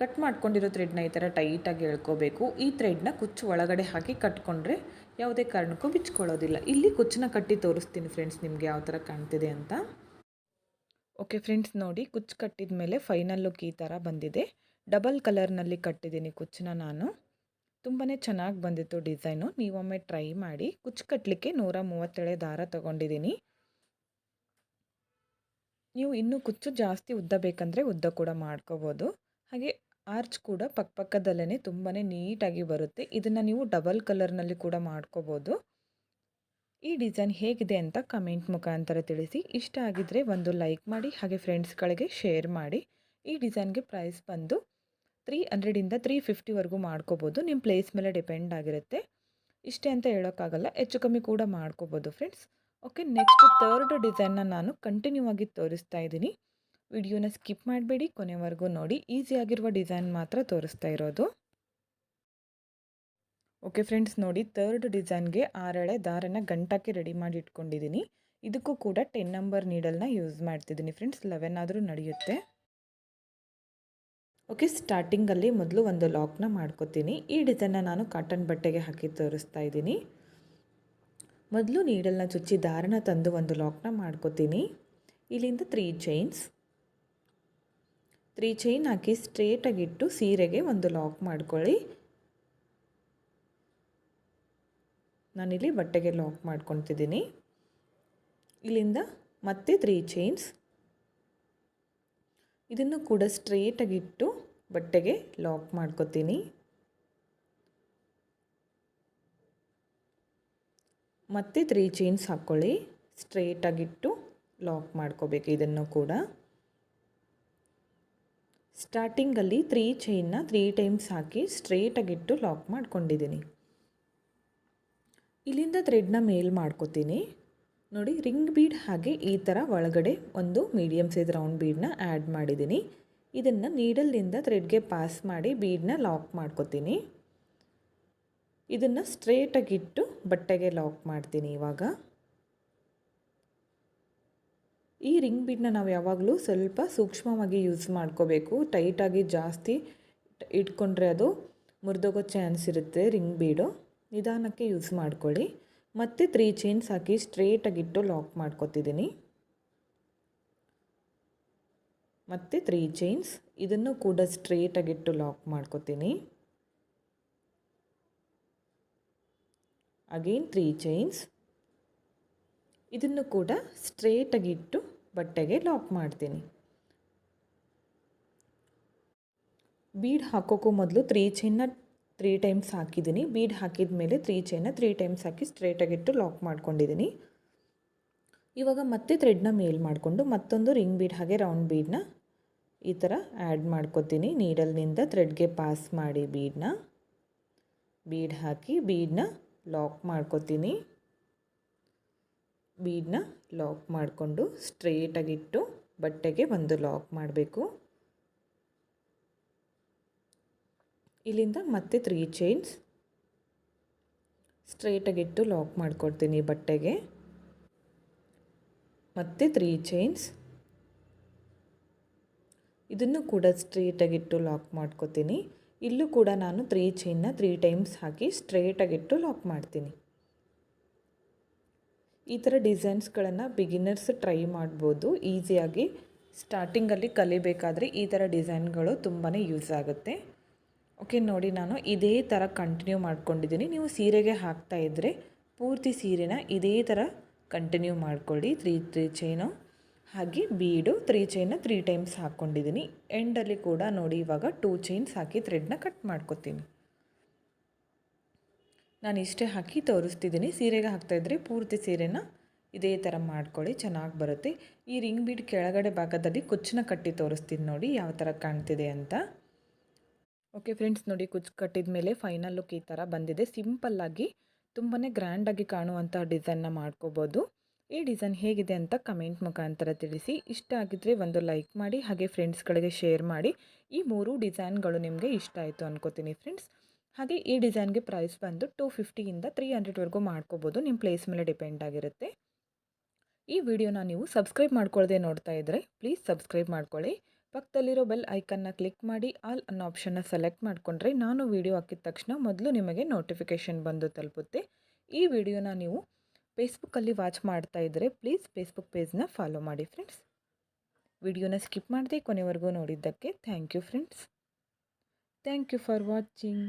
ಕಟ್ ಮಾಡ್ಕೊಂಡಿರೋ ಥ್ರೆಡ್ನ ಈ ಥರ ಟೈಟಾಗಿ ಎಳ್ಕೋಬೇಕು. ಈ ಥ್ರೆಡ್ನ ಕುಚ್ಚು ಒಳಗಡೆ ಹಾಕಿ ಕಟ್ಕೊಂಡ್ರೆ ಯಾವುದೇ ಕಾರಣಕ್ಕೂ ಬಿಚ್ಕೊಳ್ಳೋದಿಲ್ಲ. ಇಲ್ಲಿ ಕುಚ್ಚನ್ನ ಕಟ್ಟಿ ತೋರಿಸ್ತೀನಿ ಫ್ರೆಂಡ್ಸ್, ನಿಮಗೆ ಯಾವ ಥರ ಕಾಣ್ತಿದೆ ಅಂತ. ಓಕೆ ಫ್ರೆಂಡ್ಸ್, ನೋಡಿ ಕುಚ್ಚು ಕಟ್ಟಿದ ಮೇಲೆ ಫೈನಲ್ ಲುಕ್ ಈ ಥರ ಬಂದಿದೆ. ಡಬಲ್ ಕಲರ್ನಲ್ಲಿ ಕಟ್ಟಿದ್ದೀನಿ ಕುಚ್ಚನ್ನ ನಾನು. ತುಂಬಾ ಚೆನ್ನಾಗಿ ಬಂದಿತ್ತು ಡಿಸೈನು. ನೀವೊಮ್ಮೆ ಟ್ರೈ ಮಾಡಿ. ಕುಚ್ಚು ಕಟ್ಟಲಿಕ್ಕೆ ನೂರ ಮೂವತ್ತೇಳೆ ದಾರ ತೊಗೊಂಡಿದ್ದೀನಿ. ನೀವು ಇನ್ನೂ ಕುಚ್ಚು ಜಾಸ್ತಿ ಉದ್ದ ಬೇಕಂದರೆ ಉದ್ದ ಕೂಡ ಮಾಡ್ಕೋಬೋದು. ಹಾಗೆ ಆರ್ಚ್ ಕೂಡ ಪಕ್ಕಪಕ್ಕದಲ್ಲೇ ತುಂಬಾ ನೀಟಾಗಿ ಬರುತ್ತೆ. ಇದನ್ನು ನೀವು ಡಬಲ್ ಕಲರ್ನಲ್ಲಿ ಕೂಡ ಮಾಡ್ಕೋಬೋದು. ಈ ಡಿಸೈನ್ ಹೇಗಿದೆ ಅಂತ ಕಮೆಂಟ್ ಮುಖಾಂತರ ತಿಳಿಸಿ. ಇಷ್ಟ ಆಗಿದ್ದರೆ ಒಂದು ಲೈಕ್ ಮಾಡಿ, ಹಾಗೆ ಫ್ರೆಂಡ್ಸ್ಗಳಿಗೆ ಶೇರ್ ಮಾಡಿ. ಈ ಡಿಸೈನ್ಗೆ ಪ್ರೈಸ್ ಬಂದು ತ್ರೀ ಹಂಡ್ರೆಡಿಂದ ತ್ರೀ ಫಿಫ್ಟಿವರೆಗೂ ಮಾಡ್ಕೋಬೋದು. ನಿಮ್ಮ ಪ್ಲೇಸ್ ಮೇಲೆ ಡಿಪೆಂಡ್ ಆಗಿರುತ್ತೆ. ಇಷ್ಟೇ ಅಂತ ಹೇಳೋಕ್ಕಾಗಲ್ಲ. ಹೆಚ್ಚು ಕಮ್ಮಿ ಕೂಡ ಮಾಡ್ಕೋಬೋದು ಫ್ರೆಂಡ್ಸ್ ಓಕೆ ನೆಕ್ಸ್ಟ್ ಥರ್ಡ್ ಡಿಸೈನ್ನ ನಾನು ಕಂಟಿನ್ಯೂ ಆಗಿ ತೋರಿಸ್ತಾ ಇದ್ದೀನಿ. ವಿಡಿಯೋನ ಸ್ಕಿಪ್ ಮಾಡಬೇಡಿ. ಕೊನೆವರೆಗೂ ನೋಡಿ. ಈಸಿಯಾಗಿರುವ ಡಿಸೈನ್ ಮಾತ್ರ ತೋರಿಸ್ತಾ ಇರೋದು. ಓಕೆ ಫ್ರೆಂಡ್ಸ್ ನೋಡಿ. ಥರ್ಡ್ ಡಿಸೈನ್ಗೆ ಆರೆಳೆ ದಾರನ ಗಂಟಾಕಿ ರೆಡಿ ಮಾಡಿ ಇಟ್ಕೊಂಡಿದ್ದೀನಿ. ಇದಕ್ಕೂ ಕೂಡ ಟೆನ್ ನಂಬರ್ ನೀಡಲ್ನ ಯೂಸ್ ಮಾಡ್ತಿದ್ದೀನಿ ಫ್ರೆಂಡ್ಸ್ ಲೆವೆನ್ ಆದರೂ ನಡೆಯುತ್ತೆ. ಓಕೆ, ಸ್ಟಾರ್ಟಿಂಗಲ್ಲಿ ಮೊದಲು ಒಂದು ಲಾಕ್ನ ಮಾಡ್ಕೋತೀನಿ. ಈ ಡಿಸೈನ್ನ ನಾನು ಕಾಟನ್ ಬಟ್ಟೆಗೆ ಹಾಕಿ ತೋರಿಸ್ತಾ ಇದ್ದೀನಿ. ಮೊದಲು ನೀಡಲ್ನ ಚುಚ್ಚಿ ದಾರನ ತಂದು ಒಂದು ಲಾಕ್ನ ಮಾಡ್ಕೋತೀನಿ. ಇಲ್ಲಿಂದ ತ್ರೀ ಚೈನ್ಸ್. ತ್ರೀ ಚೈನ್ ಹಾಕಿ ಸ್ಟ್ರೇಟಾಗಿಟ್ಟು ಸೀರೆಗೆ ಒಂದು ಲಾಕ್ ಮಾಡ್ಕೊಳ್ಳಿ. ನಾನಿಲ್ಲಿ ಬಟ್ಟೆಗೆ ಲಾಕ್ ಮಾಡ್ಕೊತಿದ್ದೀನಿ. ಇಲ್ಲಿಂದ ಮತ್ತೆ ತ್ರೀ ಚೈನ್ಸ್. ಇದನ್ನು ಕೂಡ ಸ್ಟ್ರೇಟಾಗಿಟ್ಟು ಬಟ್ಟೆಗೆ ಲಾಕ್ ಮಾಡ್ಕೊತೀನಿ. ಮತ್ತೆ ತ್ರೀ ಚೈನ್ಸ್ ಹಾಕ್ಕೊಳ್ಳಿ ಸ್ಟ್ರೇಟಾಗಿಟ್ಟು ಲಾಕ್ ಮಾಡ್ಕೋಬೇಕು ಇದನ್ನು ಕೂಡ. ಸ್ಟಾರ್ಟಿಂಗಲ್ಲಿ ತ್ರೀ ಚೈನ್ನ ತ್ರೀ ಟೈಮ್ಸ್ ಹಾಕಿ ಸ್ಟ್ರೇಟಾಗಿಟ್ಟು ಲಾಕ್ ಮಾಡ್ಕೊಂಡಿದ್ದೀನಿ. ಇಲ್ಲಿಂದ ಥ್ರೆಡ್ನ ಮೇಲ್ ಮಾಡ್ಕೋತೀನಿ. ನೋಡಿ, ರಿಂಗ್ ಬೀಡ್ ಹಾಗೆ ಈ ಥರ ಒಳಗಡೆ ಒಂದು ಮೀಡಿಯಮ್ ಸೈಜ್ ರೌಂಡ್ ಬೀಡನ್ನ ಆ್ಯಡ್ ಮಾಡಿದ್ದೀನಿ. ಇದನ್ನು ನೀಡಲ್ಲಿಂದ ಥ್ರೆಡ್ಗೆ ಪಾಸ್ ಮಾಡಿ ಬೀಡನ್ನ ಲಾಕ್ ಮಾಡ್ಕೋತೀನಿ. ಇದನ್ನು ಸ್ಟ್ರೇಟಾಗಿಟ್ಟು ಬಟ್ಟೆಗೆ ಲಾಕ್ ಮಾಡ್ತೀನಿ ಇವಾಗ. ಈ ರಿಂಗ್ ಬೀಡನ್ನ ನಾವು ಯಾವಾಗಲೂ ಸ್ವಲ್ಪ ಸೂಕ್ಷ್ಮವಾಗಿ ಯೂಸ್ ಮಾಡ್ಕೋಬೇಕು. ಟೈಟಾಗಿ ಜಾಸ್ತಿ ಇಟ್ಕೊಂಡ್ರೆ ಅದು ಮುರಿದೋಗೋ ಚಾನ್ಸ್ ಇರುತ್ತೆ ರಿಂಗ್ ಬೀಡು. ನಿಧಾನಕ್ಕೆ ಯೂಸ್ ಮಾಡ್ಕೊಳ್ಳಿ. ಮತ್ತು ತ್ರೀ ಚೈನ್ಸ್ ಹಾಕಿ ಸ್ಟ್ರೇಟಾಗಿಟ್ಟು ಲಾಕ್ ಮಾಡ್ಕೊತಿದ್ದೀನಿ ಮತ್ತು ತ್ರೀ ಚೈನ್ಸ್ ಇದನ್ನು ಕೂಡ ಸ್ಟ್ರೇಟಾಗಿಟ್ಟು ಲಾಕ್ ಮಾಡ್ಕೊತೀನಿ. ಅಗೇನ್ ತ್ರೀ ಚೈನ್ಸ್ ಇದನ್ನು ಕೂಡ ಸ್ಟ್ರೇಟಾಗಿಟ್ಟು ಬಟ್ಟೆಗೆ ಲಾಕ್ ಮಾಡ್ತೀನಿ. ಬೀಡ್ ಹಾಕೋಕ್ಕೂ ಮೊದಲು ತ್ರೀ ಚೈನ್ನ ತ್ರೀ ಟೈಮ್ಸ್ ಹಾಕಿದ್ದೀನಿ. ಬೀಡ್ ಹಾಕಿದ ಮೇಲೆ ತ್ರೀ ಚೈನ ತ್ರೀ ಟೈಮ್ಸ್ ಹಾಕಿ ಸ್ಟ್ರೇಟಾಗಿಟ್ಟು ಲಾಕ್ ಮಾಡ್ಕೊಂಡಿದ್ದೀನಿ. ಇವಾಗ ಮತ್ತೆ ಥ್ರೆಡ್ನ ಮೇಲ್ ಮಾಡಿಕೊಂಡು ಮತ್ತೊಂದು ರಿಂಗ್ ಬೀಡ್ ಹಾಗೆ ರೌಂಡ್ ಬೀಡನ್ನ ಈ ಥರ ಆ್ಯಡ್ ಮಾಡ್ಕೊತೀನಿ. ನೀಡಲ್ನಿಂದ ಥ್ರೆಡ್ಗೆ ಪಾಸ್ ಮಾಡಿ ಬೀಡನ್ನ ಬೀಡ್ ಹಾಕಿ ಬೀಡನ್ನ ಲಾಕ್ ಮಾಡ್ಕೊತೀನಿ. ಬೀಡನ್ನ ಲಾಕ್ ಮಾಡಿಕೊಂಡು ಸ್ಟ್ರೇಟಾಗಿಟ್ಟು ಬಟ್ಟೆಗೆ ಒಂದು ಲಾಕ್ ಮಾಡಬೇಕು. ಇಲ್ಲಿಂದ ಮತ್ತೆ ತ್ರೀ ಚೈನ್ಸ್ ಸ್ಟ್ರೇಟಾಗಿಟ್ಟು ಲಾಕ್ ಮಾಡ್ಕೊಡ್ತೀನಿ ಬಟ್ಟೆಗೆ. ಮತ್ತೆ ತ್ರೀ ಚೈನ್ಸ್ ಇದನ್ನು ಕೂಡ ಸ್ಟ್ರೇಟಾಗಿಟ್ಟು ಲಾಕ್ ಮಾಡ್ಕೋತೀನಿ. ಇಲ್ಲೂ ಕೂಡ ನಾನು ತ್ರೀ ಚೈನ್ನ ತ್ರೀ ಟೈಮ್ಸ್ ಹಾಕಿ ಸ್ಟ್ರೇಟಾಗಿಟ್ಟು ಲಾಕ್ ಮಾಡ್ತೀನಿ. ಈ ಥರ ಡಿಸೈನ್ಸ್ಗಳನ್ನು ಬಿಗಿನರ್ಸ್ ಟ್ರೈ ಮಾಡ್ಬೋದು. ಈಸಿಯಾಗಿ ಸ್ಟಾರ್ಟಿಂಗಲ್ಲಿ ಕಲಿಬೇಕಾದ್ರೆ ಈ ಥರ ಡಿಸೈನ್ಗಳು ತುಂಬಾ ಯೂಸ್ ಆಗುತ್ತೆ. ಓಕೆ, ನೋಡಿ ನಾನು ಇದೇ ಥರ ಕಂಟಿನ್ಯೂ ಮಾಡ್ಕೊಂಡಿದ್ದೀನಿ. ನೀವು ಸೀರೆಗೆ ಹಾಕ್ತಾ ಇದ್ದರೆ ಪೂರ್ತಿ ಸೀರೆನ ಇದೇ ಥರ ಕಂಟಿನ್ಯೂ ಮಾಡ್ಕೊಳ್ಳಿ. ತ್ರೀ ತ್ರೀ ಚೈನು ಹಾಗೆ ಬೀಡು ತ್ರೀ ಚೈನ್ನ ತ್ರೀ ಟೈಮ್ಸ್ ಹಾಕ್ಕೊಂಡಿದ್ದೀನಿ ಎಂಡಲ್ಲಿ ಕೂಡ ನೋಡಿ ಇವಾಗ ಟೂ ಚೈನ್ಸ್ ಹಾಕಿ ಥ್ರೆಡ್ನ ಕಟ್ ಮಾಡ್ಕೊತೀನಿ. ನಾನು ಇಷ್ಟೇ ಹಾಕಿ ತೋರಿಸ್ತಿದ್ದೀನಿ. ಸೀರೆಗೆ ಹಾಕ್ತಾಯಿದ್ರೆ ಪೂರ್ತಿ ಸೀರೆನ ಇದೇ ಥರ ಮಾಡ್ಕೊಳ್ಳಿ. ಚೆನ್ನಾಗಿ ಬರುತ್ತೆ. ಈ ರಿಂಗ್ ಬೀಡ್ ಕೆಳಗಡೆ ಭಾಗದಲ್ಲಿ ಕುಚ್ಚನ್ನ ಕಟ್ಟಿ ತೋರಿಸ್ತೀನಿ ನೋಡಿ ಯಾವ ಥರ ಕಾಣ್ತಿದೆ ಅಂತ. ಓಕೆ ಫ್ರೆಂಡ್ಸ್ ನೋಡಿ ಕುಚ್ಚು ಕಟ್ಟಿದ ಮೇಲೆ ಫೈನಲ್ ಲುಕ್ ಈ ಥರ ಬಂದಿದೆ. ಸಿಂಪಲ್ಲಾಗಿ ತುಂಬಾ ಗ್ರ್ಯಾಂಡಾಗಿ ಕಾಣುವಂಥ ಡಿಸೈನ್ನ ಮಾಡ್ಕೋಬೋದು. ಈ ಡಿಸೈನ್ ಹೇಗಿದೆ ಅಂತ ಕಮೆಂಟ್ ಮುಖಾಂತರ ತಿಳಿಸಿ. ಇಷ್ಟ ಆಗಿದ್ದರೆ ಒಂದು ಲೈಕ್ ಮಾಡಿ, ಹಾಗೆ ಫ್ರೆಂಡ್ಸ್ಗಳಿಗೆ ಶೇರ್ ಮಾಡಿ. ಈ ಮೂರು ಡಿಸೈನ್ಗಳು ನಿಮಗೆ ಇಷ್ಟ ಆಯಿತು ಅನ್ಕೋತೀನಿ ಫ್ರೆಂಡ್ಸ್ ಹಾಗೆ ಈ ಡಿಸೈನ್ಗೆ ಪ್ರೈಸ್ ಬಂದು ಟೂ ಫಿಫ್ಟಿಯಿಂದ ತ್ರೀ ಹಂಡ್ರೆಡ್ವರೆಗೂ ಮಾಡ್ಕೋಬೋದು. ನಿಮ್ಮ ಪ್ಲೇಸ್ ಮೇಲೆ ಡಿಪೆಂಡ್ ಆಗಿರುತ್ತೆ. ಈ ವಿಡಿಯೋನ ನೀವು ಸಬ್ಸ್ಕ್ರೈಬ್ ಮಾಡ್ಕೊಳ್ಳದೆ ನೋಡ್ತಾ ಇದ್ದರೆ ಪ್ಲೀಸ್ ಸಬ್ಸ್ಕ್ರೈಬ್ ಮಾಡ್ಕೊಳ್ಳಿ. ಪಕ್ಕದಲ್ಲಿರೋ ಬೆಲ್ ಐಕನ್ನ ಕ್ಲಿಕ್ ಮಾಡಿ, ಆಲ್ ಅನ್ನೋ ಆಪ್ಷನ್ನ ಸೆಲೆಕ್ಟ್ ಮಾಡಿಕೊಂಡ್ರೆ ನಾನು ವಿಡಿಯೋ ಹಾಕಿದ ತಕ್ಷಣ ಮೊದಲು ನಿಮಗೆ ನೋಟಿಫಿಕೇಷನ್ ಬಂದು ತಲುಪುತ್ತೆ. ಈ ವಿಡಿಯೋನ ನೀವು ಫೇಸ್ಬುಕ್ಕಲ್ಲಿ ವಾಚ್ ಮಾಡ್ತಾ ಇದ್ದರೆ ಪ್ಲೀಸ್ ಫೇಸ್ಬುಕ್ ಪೇಜ್ನ ಫಾಲೋ ಮಾಡಿ ಫ್ರೆಂಡ್ಸ್ ವಿಡಿಯೋನ ಸ್ಕಿಪ್ ಮಾಡದೆ ಕೊನೆವರೆಗೂ ನೋಡಿದ್ದಕ್ಕೆ thank you friends thank you for watching